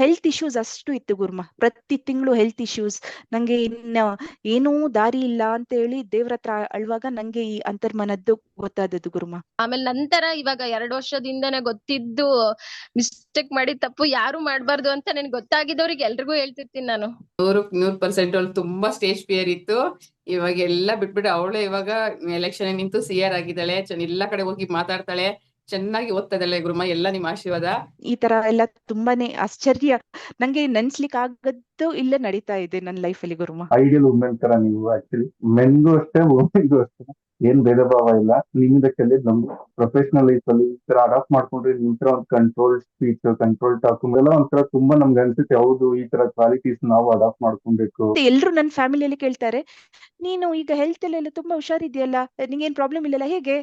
Health issues ಅಷ್ಟು ಇತ್ತು ಗುರ್ಮ. ಪ್ರತಿ ತಿಂಗಳು ಹೆಲ್ತ್ ಇಶ್ಯೂಸ್ ನಂಗೆ ಇನ್ನ ಏನೂ ದಾರಿ ಇಲ್ಲ ಅಂತ ಹೇಳಿ ದೇವ್ರ ಹತ್ರ ಅಳ್ವಾಗ ನಂಗೆ ಈ ಅಂತರ್ಮನದ್ದು ಗೊತ್ತಾದದ್ದು ಗುರ್ಮ. ಆಮೇಲೆ ನಂತರ ಇವಾಗ ಎರಡು ವರ್ಷದಿಂದನೇ ಗೊತ್ತಿದ್ದು ಮಿಸ್ಟೇಕ್ ಮಾಡಿ ತಪ್ಪು ಯಾರು ಮಾಡ್ಬಾರ್ದು ಅಂತ ನನ್ಗೆ ಗೊತ್ತಾಗಿದ್ದವ್ರಿಗೆ ಎಲ್ರಿಗೂ ಹೇಳ್ತಿರ್ತೀನಿ ನಾನು. ನೂರು ನೂರ್ ಪರ್ಸೆಂಟ್ ಅವ್ಳು ತುಂಬಾ ಸ್ಟೇಜ್ ಫಿಯರ್ ಇತ್ತು. ಇವಾಗ ಎಲ್ಲ ಬಿಟ್ಬಿಟ್ಟು ಅವಳು ಇವಾಗ ಎಲೆಕ್ಷನ್ ನಿಂತು ಸಿ ಆರ್ ಆಗಿದ್ದಾಳೆ ಚೆನ್ನ- ಎಲ್ಲಾ ಕಡೆ ಹೋಗಿ ಮಾತಾಡ್ತಾಳೆ. ಚೆನ್ನಾಗಿ ಓದ್ತಾ ಇದ್ದಾಳೆ ಗುರುಮ ಎಲ್ಲ ನಿಮ್ಮ ಆಶೀರ್ವಾದ? ಈ ತರ ಎಲ್ಲ ತುಂಬಾನೇ ಆಶ್ಚರ್ಯ. ನಂಗೆ ನೆನ್ಸ್ಲಿಕ್ ಆಗದ್ದು ಇಲ್ಲೇ ನಡೀತಾ ಇದೆ ನನ್ನ ಅಲ್ಲಿ ಗುರುಮ. ಐಡಿಯಲ್ ವುಮೆನ್ ತರ ನೀವು ಆಕ್ಚುಲಿ ಮೆನ್ಗೂ ಅಷ್ಟೇ ವುಮೆನ್ಗೂ ಅಷ್ಟೇ. ಏನ್ ಭೇದ ಭಾವ ಇಲ್ಲ. ನಿಮ್ಮಿಂದ ಕಲಿಯೋದು ನಮ್ ಪ್ರೊಫೆಷನಲ್ ಲೈಫ್ ಅಲ್ಲಿ ಈ ತರ ಅಡಾಪ್ಟ್ ಮಾಡ್ಕೊಂಡ್ರೆ ನಿಮ್ ತರ ಒಂದು ಕಂಟ್ರೋಲ್ ಸ್ಪೀಚ್ ಕಂಟ್ರೋಲ್ ಟಾಕ್ ಎಲ್ಲ ಒಂಥರ ತುಂಬಾ ನಮ್ಗೆ ಅನ್ಸುತ್ತೆ. ಹೌದು ಈ ತರ ಕ್ವಾಲಿಟೀಸ್ ನಾವು ಅಡಾಪ್ಟ್ ಮಾಡ್ಕೊಬೇಕು. ಎಲ್ರು ನನ್ನ ಫ್ಯಾಮಿಲಿಯಲ್ಲಿ ಕೇಳ್ತಾರೆ ನೀನು ಈಗ ಹೆಲ್ತ್ ಎಲ್ಲ ತುಂಬಾ ಹುಷಾರಿದ್ಯಲ್ಲ ನಿಂಗೇನ್ ಪ್ರಾಬ್ಲಮ್ ಇಲ್ಲಲ್ಲ ಹೇಗೆ?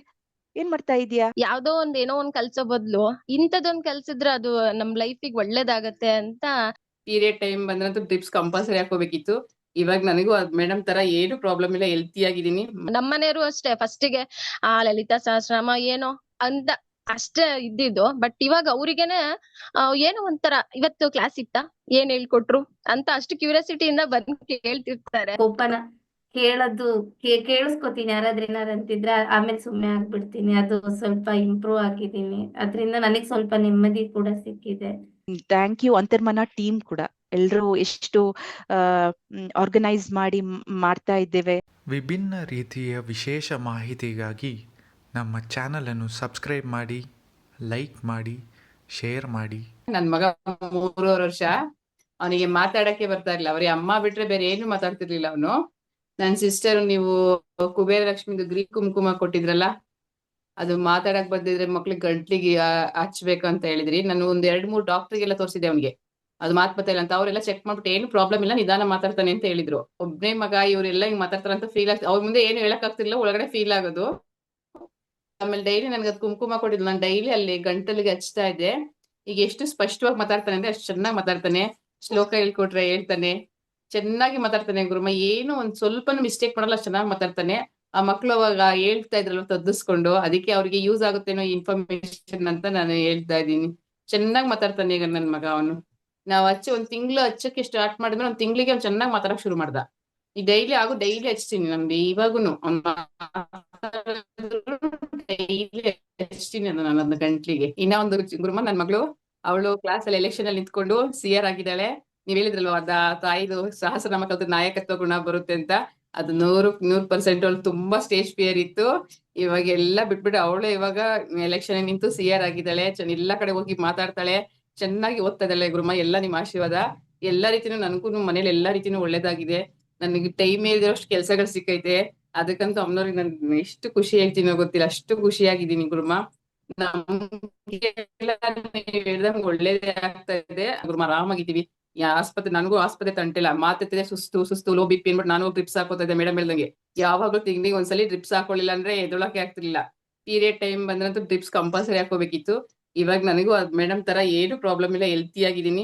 ಏನ್ ಮಾಡ್ತಾ ಇದೀಯಾ ಯಾವ್ದೋ ಒಂದ್ ಏನೋ ಒಂದ್ ಕಲ್ಸೋ ಬದ್ಲು. ಇಂಥದೊಂದ್ ಕಲ್ಸಿದ್ರೆ ಅದು ನಮ್ ಲೈಫಿಗೆ ಒಳ್ಳೇದಾಗತ್ತೆ ಅಂತ. ಪೀರಿಯಡ್ ಟೈಮ್ ಬಂದ್ರಂತೂ ಡ್ರಿಪ್ಸ್ ಕಂಪಲ್ಸರಿ ಹಾಕೋಬೇಕಿತ್ತು ಇವಾಗ ನನಗೂ ಮೇಡಮ್ ತರ ಏನು ಪ್ರಾಬ್ಲಮ್ ಇಲ್ಲ ಹೆಲ್ತಿ ಆಗಿದ್ದೀನಿ. ನಮ್ಮನೆಯವರು ಅಷ್ಟೇ ಫಸ್ಟಿಗೆ ಆ ಲಲಿತಾ ಸಹಸ್ರನಾಮ ಏನೋ ಅಂತ ಅಷ್ಟೇ ಇದ್ದಿದ್ದು. ಬಟ್ ಇವಾಗ ಅವ್ರಿಗೇನೆ ಆ, ಏನೋ ಒಂಥರ ಇವತ್ತು ಕ್ಲಾಸ್ ಇತ್ತಾ? ಏನ್ ಹೇಳ್ಕೊಟ್ರು? ಅಂತ ಅಷ್ಟು ಕ್ಯೂರಿಯಾಸಿಟಿಯಿಂದ ಬಂದ್ ಕೇಳ್ತಿರ್ತಾರೆ. ಕೋಪನ. ಕೇಳೋದು ಕೇಳಿಸ್ಕೊತೀನಿ. ಯಾರಾದ್ರೂ ಏನಾರು ಅಂತಿದ್ರೆ ಆಮೇಲೆ ಸುಮ್ಮನೆ ಆಗ್ಬಿಡ್ತೀನಿ. ಅದು ಸ್ವಲ್ಪ ಇಂಪ್ರೂವ್ ಆಗಿದ್ದೀನಿ. ಅದರಿಂದ ನನಗೆ ಸ್ವಲ್ಪ ನೆಮ್ಮದಿ ಕೂಡ ಸಿಕ್ಕಿದೆ. ಥ್ಯಾಂಕ್ ಯು ಅಂತರ್ಮನ ಟೀಮ್ ಕೂಡ. ಎಲ್ಲರೂ ಎಷ್ಟು ಆರ್ಗನೈಸ್ ಮಾಡಿ ಮಾಡ್ತಾ ಇದ್ದೇವೆ. ವಿಭಿನ್ನ ರೀತಿಯ ವಿಶೇಷ ಮಾಹಿತಿಗಾಗಿ ನಮ್ಮ ಚಾನೆಲ್ ಚಾನಲನ್ನು ಸಬ್ಸ್ಕ್ರೈಬ್ ಮಾಡಿ ಲೈಕ್ ಮಾಡಿ ಶೇರ್ ಮಾಡಿ. ನನ್ನ ಮಗ ಮೂರುವರೆ ವರ್ಷ. ಅವನಿಗೆ ಮಾತಾಡಕ್ಕೆ ಬರ್ತಾ ಇರ್ಲಿಲ್ಲ. ಅವ್ರಿಗೆ ಅಮ್ಮ ಬಿಟ್ರೆ ಬೇರೆ ಏನು ಮಾತಾಡ್ತಿರ್ಲಿಲ್ಲ ಅವನು. ನನ್ ಸಿಸ್ಟರ್ ನೀವು ಕುಬೇರ ಲಕ್ಷ್ಮಿದು ಗ್ರೀಕ್ ಕುಂಕುಮ ಕೊಟ್ಟಿದ್ರಲ್ಲ, ಅದು ಮಾತಾಡಕ್ ಬಂದಿದ್ರೆ ಮಕ್ಳಿಗೆ ಗಂಟ್ಲಿಗೆ ಹಚ್ಬೇಕು ಅಂತ ಹೇಳಿದ್ರಿ. ನಾನು ಒಂದ್ ಎರಡ್ ಮೂರ್ ಡಾಕ್ಟರ್ಗೆಲ್ಲ ತೋರಿಸಿದೆ ಅವ್ನಿಗೆ. ಅದು ಮಾತ್ ಬರ್ತಾ ಇಲ್ಲ ಅಂತ. ಅವರೆಲ್ಲ ಚೆಕ್ ಮಾಡ್ಬಿಟ್ಟು ಏನು ಪ್ರಾಬ್ಲಮ್ ಇಲ್ಲ, ನಿಧಾನ ಮಾತಾಡ್ತಾನೆ ಅಂತ ಹೇಳಿದ್ರು. ಒಬ್ನೇ ಮಗ ಇವರೆಲ್ಲ ಹಿಂಗ್ ಮಾತಾಡ್ತಾರ ಅಂತ ಫೀಲ್ ಆಗ್ತದೆ ಅವ್ರ ಮುಂದೆ ಏನು ಹೇಳಕ್ ಆಗ್ತಿರ್ಲಿಲ್ಲ, ಒಳಗಡೆ ಫೀಲ್ ಆಗೋದು. ಆಮೇಲೆ ಡೈಲಿ ನನ್ಗೆ ಅದು ಕುಂಕುಮ ಕೊಟ್ಟಿದ್ಲು. ನಾನು ಡೈಲಿ ಅಲ್ಲಿ ಗಂಟಲಿಗೆ ಹಚ್ತಾ ಇದ್ದೆ. ಈಗ ಎಷ್ಟು ಸ್ಪಷ್ಟವಾಗಿ ಮಾತಾಡ್ತಾನೆ ಅಂದ್ರೆ ಅಷ್ಟು ಚೆನ್ನಾಗಿ ಮಾತಾಡ್ತಾನೆ. ಶ್ಲೋಕ ಹೇಳ್ಕೊಟ್ರೆ ಹೇಳ್ತಾನೆ. ಚೆನ್ನಾಗಿ ಮಾತಾಡ್ತಾನೆ ಗುರುಮ. ಏನು ಒಂದ್ ಸ್ವಲ್ಪನೂ ಮಿಸ್ಟೇಕ್ ಮಾಡಲ್ಲ, ಚೆನ್ನಾಗಿ ಮಾತಾಡ್ತಾನೆ. ಆ ಮಕ್ಳು ಅವಾಗ ಹೇಳ್ತಾ ಇದ್ರಲ್ಲ ತದ್ದಿಸ್ಕೊಂಡು, ಅದಕ್ಕೆ ಅವ್ರಿಗೆ ಯೂಸ್ ಆಗುತ್ತೇನೋ ಇನ್ಫಾರ್ಮೇಶನ್ ಅಂತ ನಾನು ಹೇಳ್ತಾ ಇದ್ದೀನಿ. ಚೆನ್ನಾಗಿ ಮಾತಾಡ್ತಾನೆ ಈಗ ನನ್ ಮಗ ಅವನು. ನಾವ್ ಹಚ್ಚಿ ಒಂದ್ ತಿಂಗ್ಳು ಹಚ್ಚಕ್ಕೆ ಸ್ಟಾರ್ಟ್ ಮಾಡಿದ್ರೆ ಒಂದ್ ತಿಂಗ್ಳಿಗೆ ಅವ್ನು ಚೆನ್ನಾಗಿ ಮಾತಾಡಕ್ ಶುರು ಮಾಡ್ದ. ಈ ಡೈಲಿ ಆಗು ಡೈಲಿ ಹಚ್ತೀನಿ ನಮ್ಗೆ ಇವಾಗೂನು. ಡೈಲಿ ಹಚ್ತೀನಿ ನಾನು ಒಂದು ಗಂಟ್ಲಿಗೆ. ಇನ್ನ ಒಂದು ಗುರುಮ, ನನ್ ಮಗಳು, ಅವಳು ಕ್ಲಾಸ್ ಅಲ್ಲಿ ಎಲೆಕ್ಷನ್ ಅಲ್ಲಿ ನಿಂತ್ಕೊಂಡು ಸಿಯರ್ ಆಗಿದ್ದಾಳೆ. ನೀವ್ ಹೇಳಿದ್ರಲ್ವ ಅದ ತಾಯಿದು ಸಹಸ್ರನಾಮ ಕಲ್ತ ನಾಯಕತ್ವ ಗುಣ ಬರುತ್ತೆ ಅಂತ. ಅದು ನೂರು, ನೂರ್ ಪರ್ಸೆಂಟ್ ಅವಳು ತುಂಬಾ ಸ್ಟೇಜ್ ಫಿಯರ್ ಇತ್ತು. ಇವಾಗ ಎಲ್ಲ ಬಿಟ್ಬಿಟ್ಟು ಅವಳು ಇವಾಗ ಎಲೆಕ್ಷನ್ ನಿಂತು ಸಿ ಆರ್ ಆಗಿದ್ದಾಳೆ ಎಲ್ಲಾ ಕಡೆ ಹೋಗಿ ಮಾತಾಡ್ತಾಳೆ, ಚೆನ್ನಾಗಿ ಓದ್ತಾ ಇದ್ದಾಳೆ ಗುರುಮ, ಎಲ್ಲ ನಿಮ್ಮ ಆಶೀರ್ವಾದ. ಎಲ್ಲಾ ರೀತಿನೂ ನನಗೂ ಮನೇಲಿ ಎಲ್ಲಾ ರೀತಿನೂ ಒಳ್ಳೇದಾಗಿದೆ. ನನಗೆ ಟೈಮ್ ಇರೋಷ್ಟು ಕೆಲ್ಸಗಳು ಸಿಕ್ಕೈತೆ. ಅದಕ್ಕಂತೂ ಅಮ್ಮನವ್ರಿಗೆ ನನ್ ಎಷ್ಟು ಖುಷಿ ಆಗ್ತೀನೋ ಗೊತ್ತಿಲ್ಲ, ಅಷ್ಟು ಖುಷಿಯಾಗಿದ್ದೀನಿ ಗುರುಮ. ನಮ್ಗೆ ಒಳ್ಳೇದೇ ಆಗ್ತಾ ಇದೆ. ಗುರುಮ, ಆರಾಮಾಗಿದ್ದೀವಿ. ಆಸ್ಪತ್ರೆ, ನನಗೂ ಆಸ್ಪತ್ರೆ ತಂಟಿಲ್ಲ. ಮಾತೆತ್ತಿದೆ ಸುಸ್ತು ಸುಸ್ತು ಲೋ ಬಿ ಪಿ ಅನ್ಬಿಟ್ಟು ನಾನು ಡ್ರಿಪ್ಸ್ ಹಾಕೋತಿದ್ದೆ ಮೇಡಮ್ ಹೇಳ್ದಂಗೆ. ಯಾವಾಗ್ಲೂ ತಿಂಗಳಿಗೆ ಒಂದ್ಸಲಿ ಡ್ರಿಪ್ಸ್ ಹಾಕೊಳ್ಳಿಲ್ಲ ಅಂದ್ರೆ ಎದೊಳಕ್ಕೆ ಆಗ್ತಿರ್ಲಿಲ್ಲ. ಪೀರಿಯಡ್ ಟೈಮ್ ಬಂದ್ರಂತೂ ಡ್ರಿಪ್ಸ್ ಕಂಪಲ್ಸರಿ ಹಾಕೋಬೇಕಿತ್ತು ಇವಾಗ ನನಗೂ ಮೇಡಮ್ ತರ ಏನು ಪ್ರಾಬ್ಲಮ್ ಇಲ್ಲ ಹೆಲ್ತಿ ಆಗಿದ್ದೀನಿ.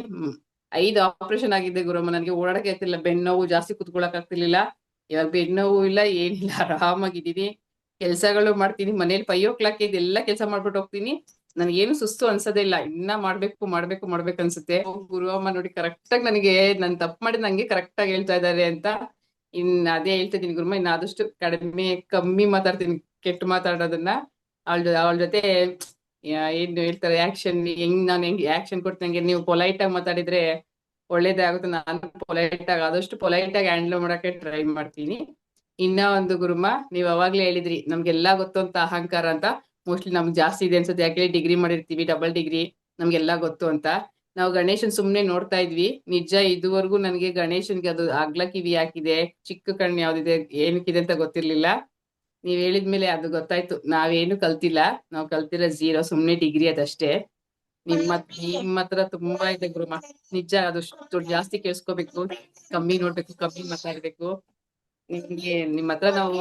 ಐದು ಆಪರೇಷನ್ ಆಗಿದೆ ಗುರುಮ್ಮ ನನಗೆ ಓಡಾಡಕ್ಕೆ ಆಗ್ತಿಲ್ಲ ಬೆನ್ನೋವು ಜಾಸ್ತಿ ಕುತ್ಕೊಳಕ್ ಆಗ್ತಿರ್ಲಿಲ್ಲ. ಇವಾಗ ಬೆನ್ನೋವು ಇಲ್ಲ, ಏನಿಲ್ಲ, ಆರಾಮಾಗಿದ್ದೀನಿ. ಕೆಲಸಗಳು ಮಾಡ್ತೀನಿ, ಮನೇಲಿ ಫೈವ್ ಓ ಕ್ಲಾಕ್ ಇದೆಲ್ಲ ಕೆಲಸ ಮಾಡ್ಬಿಟ್ಟು ಹೋಗ್ತೀನಿ. ನನಗೇನು ಸುಸ್ತು ಅನ್ಸೋದೇ ಇಲ್ಲ. ಇನ್ನ ಮಾಡ್ಬೇಕು ಮಾಡ್ಬೇಕು ಮಾಡ್ಬೇಕು ಅನ್ಸುತ್ತೆ. ಗುರು ಗುರುವಮ್ಮ ನೋಡಿ ಕರೆಕ್ಟ್ ಆಗಿ ನನಗೆ ನನ್ ತಪ್ಪು ಮಾಡಿ ನಂಗೆ ಕರೆಕ್ಟ್ ಆಗಿ ಹೇಳ್ತಾ ಇದ್ದಾರೆ ಅಂತ ಇನ್ ಅದೇ ಹೇಳ್ತಾ ಇದೀನಿ ಗುರುಮ್ಮ. ಇನ್ನ ಆದಷ್ಟು ಕಡಿಮೆ, ಕಮ್ಮಿ ಮಾತಾಡ್ತೀನಿ, ಕೆಟ್ಟ ಮಾತಾಡೋದನ್ನ. ಅವಳ ಅವಳ ಜೊತೆ ಏನು ಹೇಳ್ತಾರೆ ಆಕ್ಷನ್ ಹೆಂಗ್ ನಾನು ಹೆಂಗ್ ಆಕ್ಷನ್ ಕೊಡ್ತೀನಿ ನೀವು ಪೊಲೈಟ್ ಆಗಿ ಮಾತಾಡಿದ್ರೆ ಒಳ್ಳೇದೇ ಆಗುತ್ತೆ. ನಾನು ಪೊಲೈಟ್ ಆಗಿ, ಆದಷ್ಟು ಪೊಲೈಟ್ ಆಗಿ ಹ್ಯಾಂಡಲ್ ಮಾಡಕ್ಕೆ ಟ್ರೈ ಮಾಡ್ತೀನಿ. ಇನ್ನ ಒಂದು ಗುರುಮ ನೀವ್ ಅವಾಗ್ಲೇ ಹೇಳಿದ್ರಿ, ನಮ್ಗೆಲ್ಲಾ ಗೊತ್ತು ಅಂತ ಅಹಂಕಾರ ಅಂತ. ಮೋಸ್ಟ್ಲಿ ನಮ್ಗೆ ಜಾಸ್ತಿ ಇದೆ ಅನ್ಸುತ್ತೆ. ಯಾಕೆ ಡಿಗ್ರಿ ಮಾಡಿರ್ತೀವಿ ಡಬಲ್ ಡಿಗ್ರಿ ನಮ್ಗೆಲ್ಲ ಗೊತ್ತು ಅಂತ. ನಾವು ಗಣೇಶನ್ ಸುಮ್ನೆ ನೋಡ್ತಾ ಇದ್ವಿ. ನಿಜ ಇದುವರೆಗೂ ನನಗೆ ಗಣೇಶನ್ಗೆ ಅದು ಅಗ್ಲ ಕಿವಿ ಹಾಕಿದೆ ಚಿಕ್ಕ ಕಣ್ಣು ಯಾವ್ದಿದೆ? ಏನಕ್ಕಿದೆ ಅಂತ ಗೊತ್ತಿರ್ಲಿಲ್ಲ. ನೀವ್ ಹೇಳಿದ್ಮೇಲೆ ಅದು ಗೊತ್ತಾಯ್ತು. ನಾವೇನು ಕಲ್ತಿಲ್ಲ. ನಾವ್ ಕಲ್ತಿರೋ ಝೀರೋ ಸುಮ್ನೆ ಡಿಗ್ರಿ ಅದಷ್ಟೇ. ನಿಮ್ಮ ನಿಮ್ಮ ಹತ್ರ ತುಂಬಾ ಇದೆ ಗುರುಮ ನಿಜ ಅದು ಜಾಸ್ತಿ ಕೇಳಿಸ್ಕೋಬೇಕು. ಕಮ್ಮಿ ನೋಡ್ಬೇಕು, ಕಮ್ಮಿ ಮಾತಾಡ್ಬೇಕು. ನಿಮ್ಗೆ ನಿಮ್ಮ ಹತ್ರ ನಾವು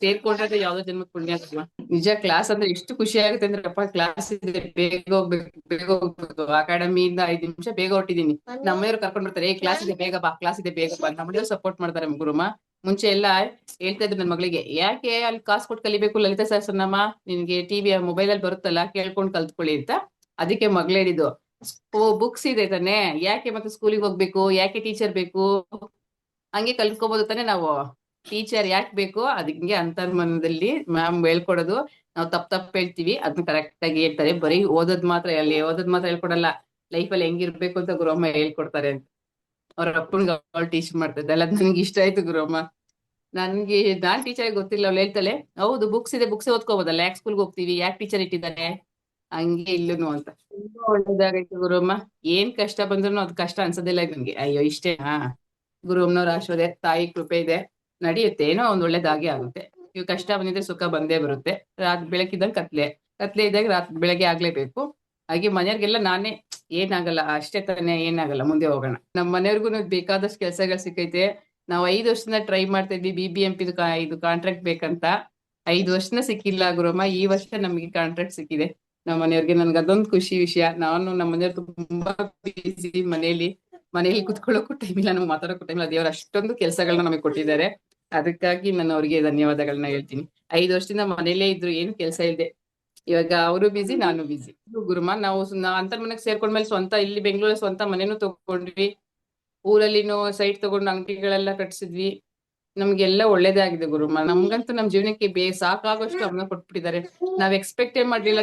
ಸೇರ್ಕೊಂಡ್ರೆ ಯಾವ್ದೋ ಜನ್ಮಕ್ ಪುಣ್ಯ ಗುರುಮ. ನಿಜ ಕ್ಲಾಸ್ ಅಂದ್ರೆ ಎಷ್ಟು ಖುಷಿ ಆಗುತ್ತೆ ಅಂದ್ರೆ ಅಪ್ಪ ಕ್ಲಾಸ್ ಇದೆ ಬೇಗ ಹೋಗ್ಬೇಕು ಬೇಗ ಹೋಗ್ಬೇಕು. ಅಕಾಡೆಮಿಯಿಂದ ಐದ್ ನಿಮಿಷ ಬೇಗ ಹೊಟ್ಟಿದೀನಿ ನಮ್ಮೆಯವ್ರು ಕರ್ಕೊಂಡ್ ಬರ್ತಾರೆ ಏ ಕ್ಲಾಸ್ ಇದೆ ಬೇಗ ಬಾ ಕ್ಲಾಸ್ ಇದೆ ಬೇಗ ಬಾ. ನಮ್ಮನೆಯವ್ರು ಸಪೋರ್ಟ್ ಮಾಡ್ತಾರೆ ಗುರುಮ. ಮುಂಚೆ ಎಲ್ಲ ಹೇಳ್ತಾ ಇದ್ರು ನನ್ ಮಗಳಿಗೆ ಯಾಕೆ ಅಲ್ಲಿ ಕಾಸ್ ಕೊಟ್ಟು ಕಲಿಬೇಕು ಲಲಿತಾ ಸಹಸ್ರನಾಮ? ನಿನ್ಗೆ ಟಿವಿ ಮೊಬೈಲ್ ಅಲ್ಲಿ ಬರುತ್ತಲ್ಲ ಕೇಳ್ಕೊಂಡ್ ಕಲ್ತ್ಕೊಳ್ಳಿ ಅಂತ. ಅದಕ್ಕೆ ಮಗಳು ಓ ಬುಕ್ಸ್ ಇದೆ ತಾನೆ. ಯಾಕೆ ಮತ್ತೆ ಸ್ಕೂಲಿಗೆ ಹೋಗ್ಬೇಕು? ಯಾಕೆ ಟೀಚರ್ ಬೇಕು? ಹಂಗೆ ಕಲ್ತ್ಕೋಬಹುದು ತಾನೆ ನಾವು. ಟೀಚರ್ ಯಾಕೆ ಬೇಕು ಅದಕ್ಕೆ ಅಂತರ್ಮನದಲ್ಲಿ ಮ್ಯಾಮ್ ಹೇಳ್ಕೊಡೋದು. ನಾವು ತಪ್ಪು ತಪ್ಪು ಹೇಳ್ತೀವಿ ಅದನ್ನ ಕರೆಕ್ಟ್ ಆಗಿ ಹೇಳ್ತಾರೆ. ಬರೀ ಓದೋದ್ ಮಾತ್ರ ಅಲ್ಲಿ, ಓದೋದ್ ಮಾತ್ರ ಹೇಳ್ಕೊಡಲ್ಲ. ಅಲ್ಲಿ ಹೆಂಗಿರ್ಬೇಕು ಅಂತ ಗುರುಮ್ಮ ಹೇಳ್ಕೊಡ್ತಾರೆ ಅಂತ. ಅವ್ರ ಅಪ್ಪನ್ಗೆ ಅವಳು ಟೀಚ್ ಮಾಡ್ತಿದ್ದೆ. ಅಲ್ಲ, ನನ್ಗೆ ಇಷ್ಟ ಆಯ್ತು ಗುರುಮ್ಮ. ನನ್ಗೆ, ನಾನ್ ಟೀಚರ್ ಗೊತ್ತಿಲ್ಲ, ಅವ್ಳು ಹೇಳ್ತಾಳೆ, ಹೌದು ಬುಕ್ಸ್ ಇದೆ ಬುಕ್ಸ್ ಓದ್ಕೋಬೋದಲ್ಲ. ಯಾಕೆ ಸ್ಕೂಲ್ಗೆ ಹೋಗ್ತೀವಿ? ಯಾಕೆ ಟೀಚರ್ ಇಟ್ಟಿದ್ದಾರೆ? ಹಂಗೆ ಇಲ್ಲೂನು ಅಂತ. ತುಂಬಾ ಒಳ್ಳೇದಾಗೈತೆ ಗುರುಮ್ಮ. ಏನ್ ಕಷ್ಟ ಬಂದ್ರು ಅದು ಕಷ್ಟ ಅನ್ಸೋದಿಲ್ಲ ನನ್ಗೆ. ಅಯ್ಯೋ ಇಷ್ಟೇ ಹಾ ಗುರುಮ್ಮನವ್ರ ಆಶೋದೆ ತಾಯಿ ಕೃಪೆ ಇದೆ. ನಡೆಯುತ್ತೆ ಏನೋ ಒಂದು ಒಳ್ಳೇದಾಗೆ ಆಗುತ್ತೆ. ಇವು ಕಷ್ಟ ಬಂದಿದ್ರೆ ಸುಖ ಬಂದೇ ಬರುತ್ತೆ. ರಾತ್ ಬೆಳಕಿದ್ದಂಗೆ ಕತ್ಲೆ. ಕತ್ಲೆ ಇದ್ದಾಗ ರಾತ್ ಬೆಳಗ್ಗೆ ಆಗ್ಲೇಬೇಕು. ಹಾಗೆ ಮನೆಯವ್ರಿಗೆಲ್ಲ ನಾನೇ ಏನಾಗಲ್ಲ, ಅಷ್ಟೇ ತಾನೇ ಏನಾಗಲ್ಲ, ಮುಂದೆ ಹೋಗೋಣ. ನಮ್ಮ ಮನೆಯವ್ರಿಗೂ ಬೇಕಾದಷ್ಟು ಕೆಲಸಗಳು ಸಿಕ್ಕೈತೆ. ನಾವು ಐದು ವರ್ಷದಿಂದ ಟ್ರೈ ಮಾಡ್ತಾ ಇದ್ವಿ ಬಿ ಬಿ ಎಂ ಪಿ ಇದು ಕಾಂಟ್ರಾಕ್ಟ್ ಬೇಕಂತ. ಐದು ವರ್ಷನ ಸಿಕ್ಕಿಲ್ಲ ಗುರುಮ್ಮ ಈ ವರ್ಷ ನಮಗೆ ಕಾಂಟ್ರಾಕ್ಟ್ ಸಿಕ್ಕಿದೆ. ನಮ್ಮ ಮನೆಯವ್ರಿಗೆ ನನ್ಗೆ ಅದೊಂದು ಖುಷಿ ವಿಷಯ. ನಾನು ನಮ್ಮ ಮನೆಯವ್ರು ತುಂಬಾ ಬಿಸಿ ಮನೆಯಲ್ಲಿ ಮನೆಯಲ್ಲಿ ಕುತ್ಕೊಳ್ಳೋಕ್ಕೂ ಟೈಮ್ ಇಲ್ಲ, ನಮ್ಗೆ ಮಾತಾಡೋಕ್ಕೂ ಟೈಮ್ ಇಲ್ಲ. ದೇವ್ರ ಅಷ್ಟೊಂದು ಕೆಲಸಗಳನ್ನ ನಮಗೆ ಕೊಟ್ಟಿದ್ದಾರೆ. ಅದಕ್ಕಾಗಿ ನಾನು ಅವ್ರಿಗೆ ಧನ್ಯವಾದಗಳನ್ನ ಹೇಳ್ತೀನಿ. ಐದು ವರ್ಷದಿಂದ ಮನೇಲೇ ಇದ್ರು ಏನು ಕೆಲಸ ಇಲ್ಲದೆ ಇವಾಗ ಅವರು ಬಿಸಿ ನಾನು ಬಿಸಿ ಗುರುಮ, ನಾವು ಅಂತರ್ಮನೆಗೆ ಸೇರ್ಕೊಂಡ್ಮೇಲೆ ಸ್ವಂತ, ಇಲ್ಲಿ ಬೆಂಗಳೂರಲ್ಲಿ ಸ್ವಂತ ಮನೆನೂ ತಗೊಂಡ್ವಿ. ಊರಲ್ಲಿನೂ ಸೈಟ್ ತಗೊಂಡು ಅಂಗಡಿಗಳೆಲ್ಲ ಕಟ್ಸಿದ್ವಿ. ನಮ್ಗೆಲ್ಲ ಒಳ್ಳೇದೇ ಆಗಿದೆ ಗುರುಮ. ನಮ್ಗಂತೂ ನಮ್ ಜೀವನಕ್ಕೆ ಬೇ, ಸಾಕಾಗೋಷ್ಟು ಗಮನ ಕೊಟ್ಬಿಟ್ಟಿದ್ದಾರೆ. ನಾವ್ ಎಕ್ಸ್ಪೆಕ್ಟೇ ಮಾಡ್ಲಿಲ್ಲ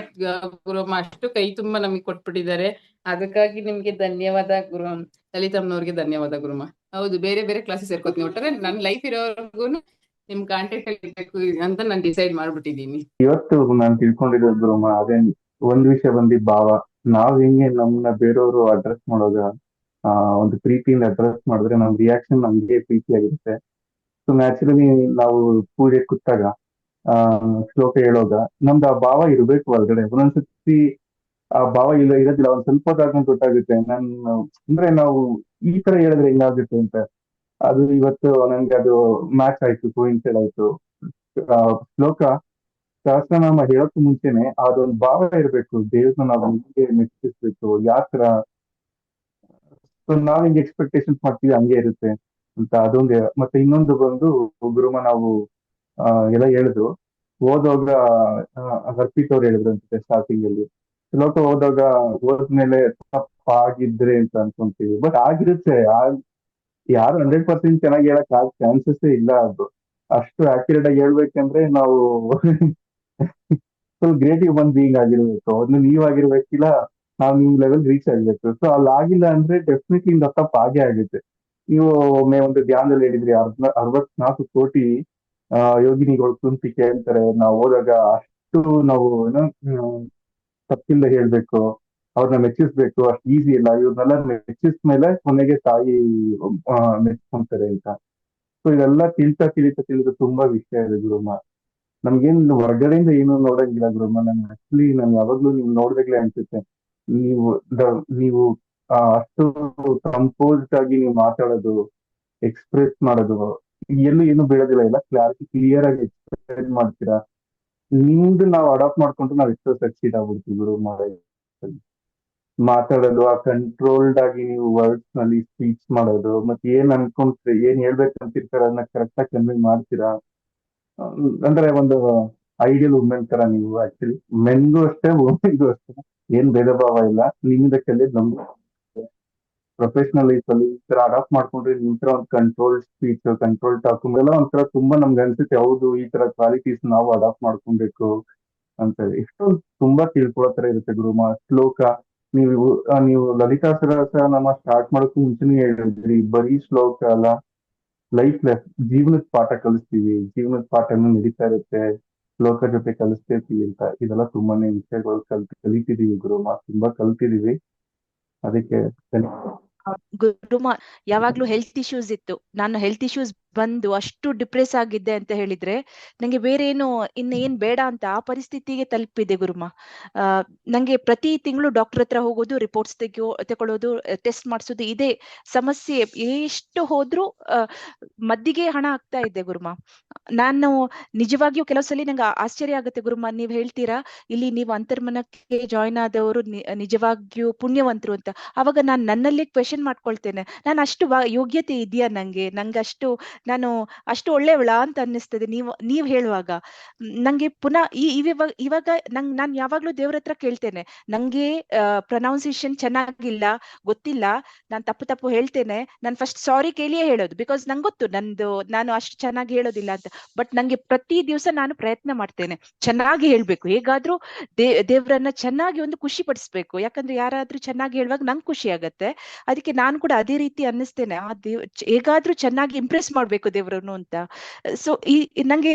ಗುರುಮ, ಅಷ್ಟು ಕೈ ತುಂಬಾ ನಮಗೆ ಕೊಟ್ಬಿಟ್ಟಿದ್ದಾರೆ. ಅದಕ್ಕಾಗಿ ನಿಮ್ಗೆ ಧನ್ಯವಾದ ಗುರು, ಲಲಿತಮ್ಮನವ್ರಿಗೆ ಧನ್ಯವಾದ ಗುರುಮ. ಹೌದು, ಬೇರೆ ಬೇರೆ ಕ್ಲಾಸಸ್ ಸೇರ್ಕೋತೀನಿ. ಒಟ್ಟಾರೆ ನನ್ನ ಲೈಫ್ ಇರೋವರೆಗೂ ನಿಮ್ ಕಾಂಟ್ಯಾಕ್ಟ್ ಅಲ್ಲಿ ಇರ್ಬೇಕು ಅಂತ ನಾನು ಡಿಸೈಡ್ ಮಾಡ್ಬಿಟ್ಟಿದ್ದೀನಿ. ಇವತ್ತು ನಾನು ತಿಳ್ಕೊಂಡಿರೋದು ಅದೇ ಒಂದ್ ವಿಷಯ ಬಂದಿ ಭಾವ. ನಾವ್ ಹೆಂಗೆ ನಮ್ಮನ್ನ ಬೇರೆಯವರು ಅಡ್ರೆಸ್ ಮಾಡೋದ ಒಂದು ಪ್ರೀತಿಯಿಂದ ಅಡ್ರೆಸ್ ಮಾಡಿದ್ರೆ ನಮ್ ರಿಯಾಕ್ಷನ್ ನಮ್ಗೆ ಪ್ರೀತಿಯಾಗಿರುತ್ತೆ ಸೊ ನ್ಯಾಚುರಲಿ ನಾವು ಪೂಜೆ ಕೂತಾಗ ಶ್ಲೋಕ ಹೇಳೋಗ, ನಮ್ದು ಆ ಭಾವ ಇರ್ಬೇಕು ಒಳಗಡೆ ಒಂದೊಂದ್ಸತಿ ಆ ಭಾವ ಇಲ್ಲ, ಇರೋದಿಲ್ಲ, ಒಂದ್ ಸ್ವಲ್ಪ ಹೊತ್ತಾದ್ಮೇಲೆ ಗೊತ್ತಾಗುತ್ತೆ. ನನ್, ಅಂದ್ರೆ ನಾವು ಈ ತರ ಹೇಳಿದ್ರೆ ಹೆಂಗಾಗುತ್ತೆ ಅಂತ. ಅದು ಇವತ್ತು ನನ್ಗೆ ಅದು ಮ್ಯಾಚ್ ಆಯ್ತು ಕೋಯಿನ್ಸೈಡ್ ಆಯ್ತು. ಶ್ಲೋಕ, ಸಹಸ್ರನಾಮ ಹೇಳೋಕ್ ಮುಂಚೆನೆ ಅದೊಂದು ಭಾವ ಇರ್ಬೇಕು. ದೇವ್ರನ್ನ ನಾವು ಹಂಗೆ ಮೆಚ್ಚಿಸ್ಬೇಕು ಯಾತ್ರ ನಾವ್ ಹಿಂಗೆ ಎಕ್ಸ್ಪೆಕ್ಟೇಷನ್ಸ್ ಮಾಡ್ತೀವಿ, ಹಂಗೆ ಇರುತ್ತೆ ಅಂತ ಅದೊಂದು. ಮತ್ತೆ ಇನ್ನೊಂದು ಬಂದು ಗುರುಮ ನಾವು ಎಲ್ಲ ಹೇಳಿದ್ರು. ಓದೋಗ ಹರ್ಪಿತ್ ಅವ್ರು ಹೇಳಿದ್ರು ಅಂತ ಸ್ಟಾರ್ಟಿಂಗ್ ಅಲ್ಲಿ. ಶ್ಲೋಕ ಓದೋಗ ಓದ್ಮೇಲೆ ತಪ್ಪಾಗಿದ್ರೆ ಅಂತ ಅನ್ಕೊಂತೀವಿ. ಬಟ್ ಆಗಿರುತ್ತೆ. ಯಾರು ಹಂಡ್ರೆಡ್ ಪರ್ಸೆಂಟ್ ಚೆನ್ನಾಗಿ ಹೇಳಕ್ ಆಗ ಚಾನ್ಸಸ್ ಇಲ್ಲ ಅದು. ಅಷ್ಟು ಆಕ್ಯುರೇಟ್ ಆಗಿ ಹೇಳ್ಬೇಕಂದ್ರೆ ನಾವು ಫುಲ್ ಗ್ರೇಟ್ ಹ್ಯೂಮನ್ ಬೀಯಿಂಗ್ ಆಗಿರ್ಬೇಕು. ಅದನ್ನ ನೀವ್ ಆಗಿರ್ಬೇಕಿಲ್ಲ, ನಾವು ನಿಮ್ ಲೆವೆಲ್ ರೀಚ್ ಆಗ್ಬೇಕು. ಸೊ ಅಲ್ಲಿ ಆಗಿಲ್ಲ ಅಂದ್ರೆ ಡೆಫಿನೆಟ್ಲಿ ಇಂದ ತಪ್ಪ ಆಗೇ ಆಗುತ್ತೆ. ನೀವು ಒಮ್ಮೆ ಒಂದು ಧ್ಯಾನದಲ್ಲಿ ಹೇಳಿದ್ರಿ ಅರವತ್ನಾಲ್ಕು ಕೋಟಿ ಯೋಗಿನಿಗಳು ಕುಂತಿ ಕೇಳ್ತಾರೆ ನಾವು ಹೋದಾಗ ಅಷ್ಟು ನಾವು, ಏನೋ ಹ್ಮ್, ತಪ್ಪಿಲ್ದ ಹೇಳ್ಬೇಕು ಅವ್ರನ್ನ ಮೆಚ್ಚಿಸ್ಬೇಕು ಅಷ್ಟು ಈಸಿ ಇಲ್ಲ. ಇವ್ರನ್ನೆಲ್ಲ ಮೆಚ್ಚಿಸ್ ಮೇಲೆ ಕೊನೆಗೆ ತಾಯಿ ಮೆಚ್ಕೊಂತಾರೆ ಅಂತ. ಸೊ ಇದೆಲ್ಲ ತಿಳಿತಾ ತಿಳಿತಾ ತಿಳಿದ ತುಂಬಾ ವಿಷಯ ಇದೆ ಗುರುಮ ನಮ್ಗೇನ್ ಹೊರಗಡೆಯಿಂದ ಏನು ನೋಡಂಗಿಲ್ಲ ಗುರುಮ ನನ್ ಆಕ್ಚುಲಿ ನಾನು ಯಾವಾಗ್ಲೂ ನೀವು ನೋಡ್ದಾಗ್ಲೇ ಅನ್ಸುತ್ತೆ. ನೀವು ನೀವು ಅಷ್ಟು ಕಂಪೋಸ್ಡ್ ಆಗಿ ನೀವು ಮಾತಾಡೋದು ಎಕ್ಸ್ಪ್ರೆಸ್ ಮಾಡೋದು ಎಲ್ಲೂ ಏನು ಬೀಳೋದಿಲ್ಲ ಎಲ್ಲ ಕ್ಲಾರಿಟಿ ಕ್ಲಿಯರ್ ಆಗಿ ಎಕ್ಸ್ಪ್ರೆಸ್ ಮಾಡ್ತೀರಾ? ನಿಮ್ದು ನಾವು ಅಡಾಪ್ಟ್ ಮಾಡ್ಕೊಂಡ್ರೆ ನಾವ್ ಎಷ್ಟೋ ಸಕ್ಸೀಡ್ ಆಗ್ಬಿಡ್ತೀವಿ ಗುರು ಮಾತಾಡೋದು, ಆ ಕಂಟ್ರೋಲ್ಡ್ ಆಗಿ ನೀವು ವರ್ಡ್ಸ್ನಲ್ಲಿ ಸ್ಪೀಚ್ ಮಾಡೋದು, ಮತ್ತೆ ಏನ್ ಅನ್ಕೊಂತೀರಿ ಏನ್ ಹೇಳ್ಬೇಕು ಅಂತಿರ್ತಾರ ಅದನ್ನ ಕರೆಕ್ಟ್ ಆಗಿ ಕನ್ವೆ ಮಾಡ್ತೀರಾ? ಅಂದ್ರೆ ಒಂದು ಐಡಿಯಲ್ ವುಮೆನ್ ತರ ನೀವು ಆಕ್ಚುಲಿ ಮೆನ್ಗೂ ಅಷ್ಟೇ ವುಮೆನ್ಗೂ ಅಷ್ಟೇ, ಏನ್ ಭೇದ ಭಾವ ಇಲ್ಲ. ನಿಮ್ಮಿಂದ ಕಲಿಯೋದು ನಮ್ಗೆ ಪ್ರೊಫೆಷನಲ್ ಲೈಫ್ ಅಲ್ಲಿ ಈ ತರ ಅಡಾಪ್ಟ್ ಮಾಡ್ಕೊಂಡ್ರೆ ನಿಮ್ ತರ ಒಂದು ಕಂಟ್ರೋಲ್ ಸ್ಪೀಚ್ ಕಂಟ್ರೋಲ್ ಟಾಕ್ ಎಲ್ಲ ಒಂಥರ ತುಂಬಾ ನಮ್ಗೆ ಅನ್ಸುತ್ತೆ. ಹೌದು, ಈ ತರ ಕ್ವಾಲಿಟೀಸ್ ನಾವು ಅಡಾಪ್ಟ್ ಮಾಡ್ಕೊಬೇಕು ಅಂತ ಎಷ್ಟೊಂದು ತುಂಬಾ ತಿಳ್ಕೊಳ್ಳೋ ತರ ಇರುತ್ತೆ ಗುರುಮ ಶ್ಲೋಕ. ನೀವು ನೀವು ಲಲಿತಾ ನಮ್ಮ ಸ್ಟಾರ್ಟ್ ಮಾಡೋಕ್ಕೂ ಮುಂಚೆನೇ ಹೇಳಿದ್ರಿ. ಬರೀ ಶ್ಲೋಕ ಅಲ್ಲ ಲೈಫ್ ಲೈಫ್ ಜೀವನದ ಪಾಠ ಕಲಿಸ್ತೀವಿ. ಜೀವನದ ಪಾಠನೂ ನಡೀತಾ ಇರುತ್ತೆ. ಶ್ಲೋಕ ಜೊತೆ ಕಲಿಸ್ತಿರ್ತೀವಿ ಅಂತ. ಇದೆಲ್ಲ ತುಂಬಾನೇ ವಿಷಯಗಳು ಕಲ್ ಕಲಿತಿದೀವಿ ಗುರುಮ ತುಂಬಾ ಕಲ್ತಿದೀವಿ. ಅದಕ್ಕೆ ಧನ್ಯವಾದ. ಗುರುಮ ಯಾವಾಗ್ಲೂ ಹೆಲ್ತ್ ಇಶ್ಯೂಸ್ ಇತ್ತು. ನಾನು ಹೆಲ್ತ್ ಇಶ್ಯೂಸ್ ಬಂದು ಅಷ್ಟು ಡಿಪ್ರೆಸ್ ಆಗಿದ್ದೆ ಅಂತ ಹೇಳಿದ್ರೆ ನಂಗೆ ಬೇರೆ ಏನು ಇನ್ನೇನ್ ಬೇಡ ಅಂತ ಆ ಪರಿಸ್ಥಿತಿಗೆ ತಲುಪಿದೆ ಗುರುಮ. ನಂಗೆ ಪ್ರತಿ ತಿಂಗಳು ಡಾಕ್ಟರ್ ಹತ್ರ ಹೋಗೋದು ರಿಪೋರ್ಟ್ಸ್ ತೆಗೋ ತಗೊಳ್ಳೋದು ಟೆಸ್ಟ್ ಮಾಡಿಸೋದು ಇದೇ ಸಮಸ್ಯೆ. ಎಷ್ಟು ಹೋದ್ರೂ ಮದ್ದಿಗೆ ಹಣ ಆಗ್ತಾ ಇದೆ ಗುರುಮ. ನಾನು ನಿಜವಾಗಿಯೂ ಕೆಲವು ಸಲ ನಂಗೆ ಆಶ್ಚರ್ಯ ಆಗುತ್ತೆ ಗುರುಮ. ನೀವ್ ಹೇಳ್ತೀರಾ, ಇಲ್ಲಿ ನೀವು ಅಂತರ್ಮನಕ್ಕೆ ಜಾಯ್ನ್ ಆದವರು ನಿಜವಾಗಿಯೂ ಪುಣ್ಯವಂತರು ಅಂತ. ಅವಾಗ ನಾನು ನನ್ನಲ್ಲಿ ಕ್ವೆಶನ್ ಮಾಡ್ಕೊಳ್ತೇನೆ. ನಾನು ಅಷ್ಟು ಯೋಗ್ಯತೆ ಇದೆಯಾ ನಂಗೆ? ನಂಗೆ ಅಷ್ಟು ನಾನು ಅಷ್ಟು ಒಳ್ಳೆಯವಳ ಅಂತ ಅನ್ನಿಸ್ತದೆ. ನೀವು, ನೀವ್ ಹೇಳುವಾಗ. ನಂಗೆ ಪುನಃ ಈ, ಇವಾಗ ನಂಗ್, ನಾನ್ ಯಾವಾಗ್ಲೂ ದೇವ್ರ ಹತ್ರ ಕೇಳ್ತೇನೆ. ನಂಗೆ ಪ್ರೊನೌನ್ಸಿಯೇಷನ್ ಚೆನ್ನಾಗಿಲ್ಲ, ಗೊತ್ತಿಲ್ಲ, ನಾನ್ ತಪ್ಪು ತಪ್ಪು ಹೇಳ್ತೇನೆ. ನಾನ್ ಫಸ್ಟ್ ಸಾರಿ ಕೇಳಿಯೇ ಹೇಳೋದು. ಬಿಕಾಸ್ ನಂಗೆ ಗೊತ್ತು, ನಂದು, ನಾನು ಅಷ್ಟು ಚೆನ್ನಾಗಿ ಹೇಳೋದಿಲ್ಲ ಅಂತ. ಬಟ್ ನಂಗೆ ಪ್ರತಿ ದಿವಸ ನಾನು ಪ್ರಯತ್ನ ಮಾಡ್ತೇನೆ. ಚೆನ್ನಾಗಿ ಹೇಳ್ಬೇಕು. ಹೇಗಾದ್ರೂ ದೇ, ದೇವ್ರನ್ನ ಚೆನ್ನಾಗಿ ಒಂದು ಖುಷಿ ಪಡಿಸ್ಬೇಕು. ಯಾಕಂದ್ರೆ ಯಾರಾದ್ರೂ ಚೆನ್ನಾಗಿ ಹೇಳುವಾಗ ನಂಗೆ ಖುಷಿ ಆಗತ್ತೆ. ಅದಕ್ಕೆ ನಾನು ಕೂಡ ಅದೇ ರೀತಿ ಅನ್ನಿಸ್ತೇನೆ. ಆ ದೇವ್, ಹೇಗಾದ್ರೂ ಚೆನ್ನಾಗಿ ಇಂಪ್ರೆಸ್ ಮಾಡ್ಬೇಕು. ದೇವ್ರನ್ನು ಅಂತ. ಸೊ ಈ ನಂಗೆ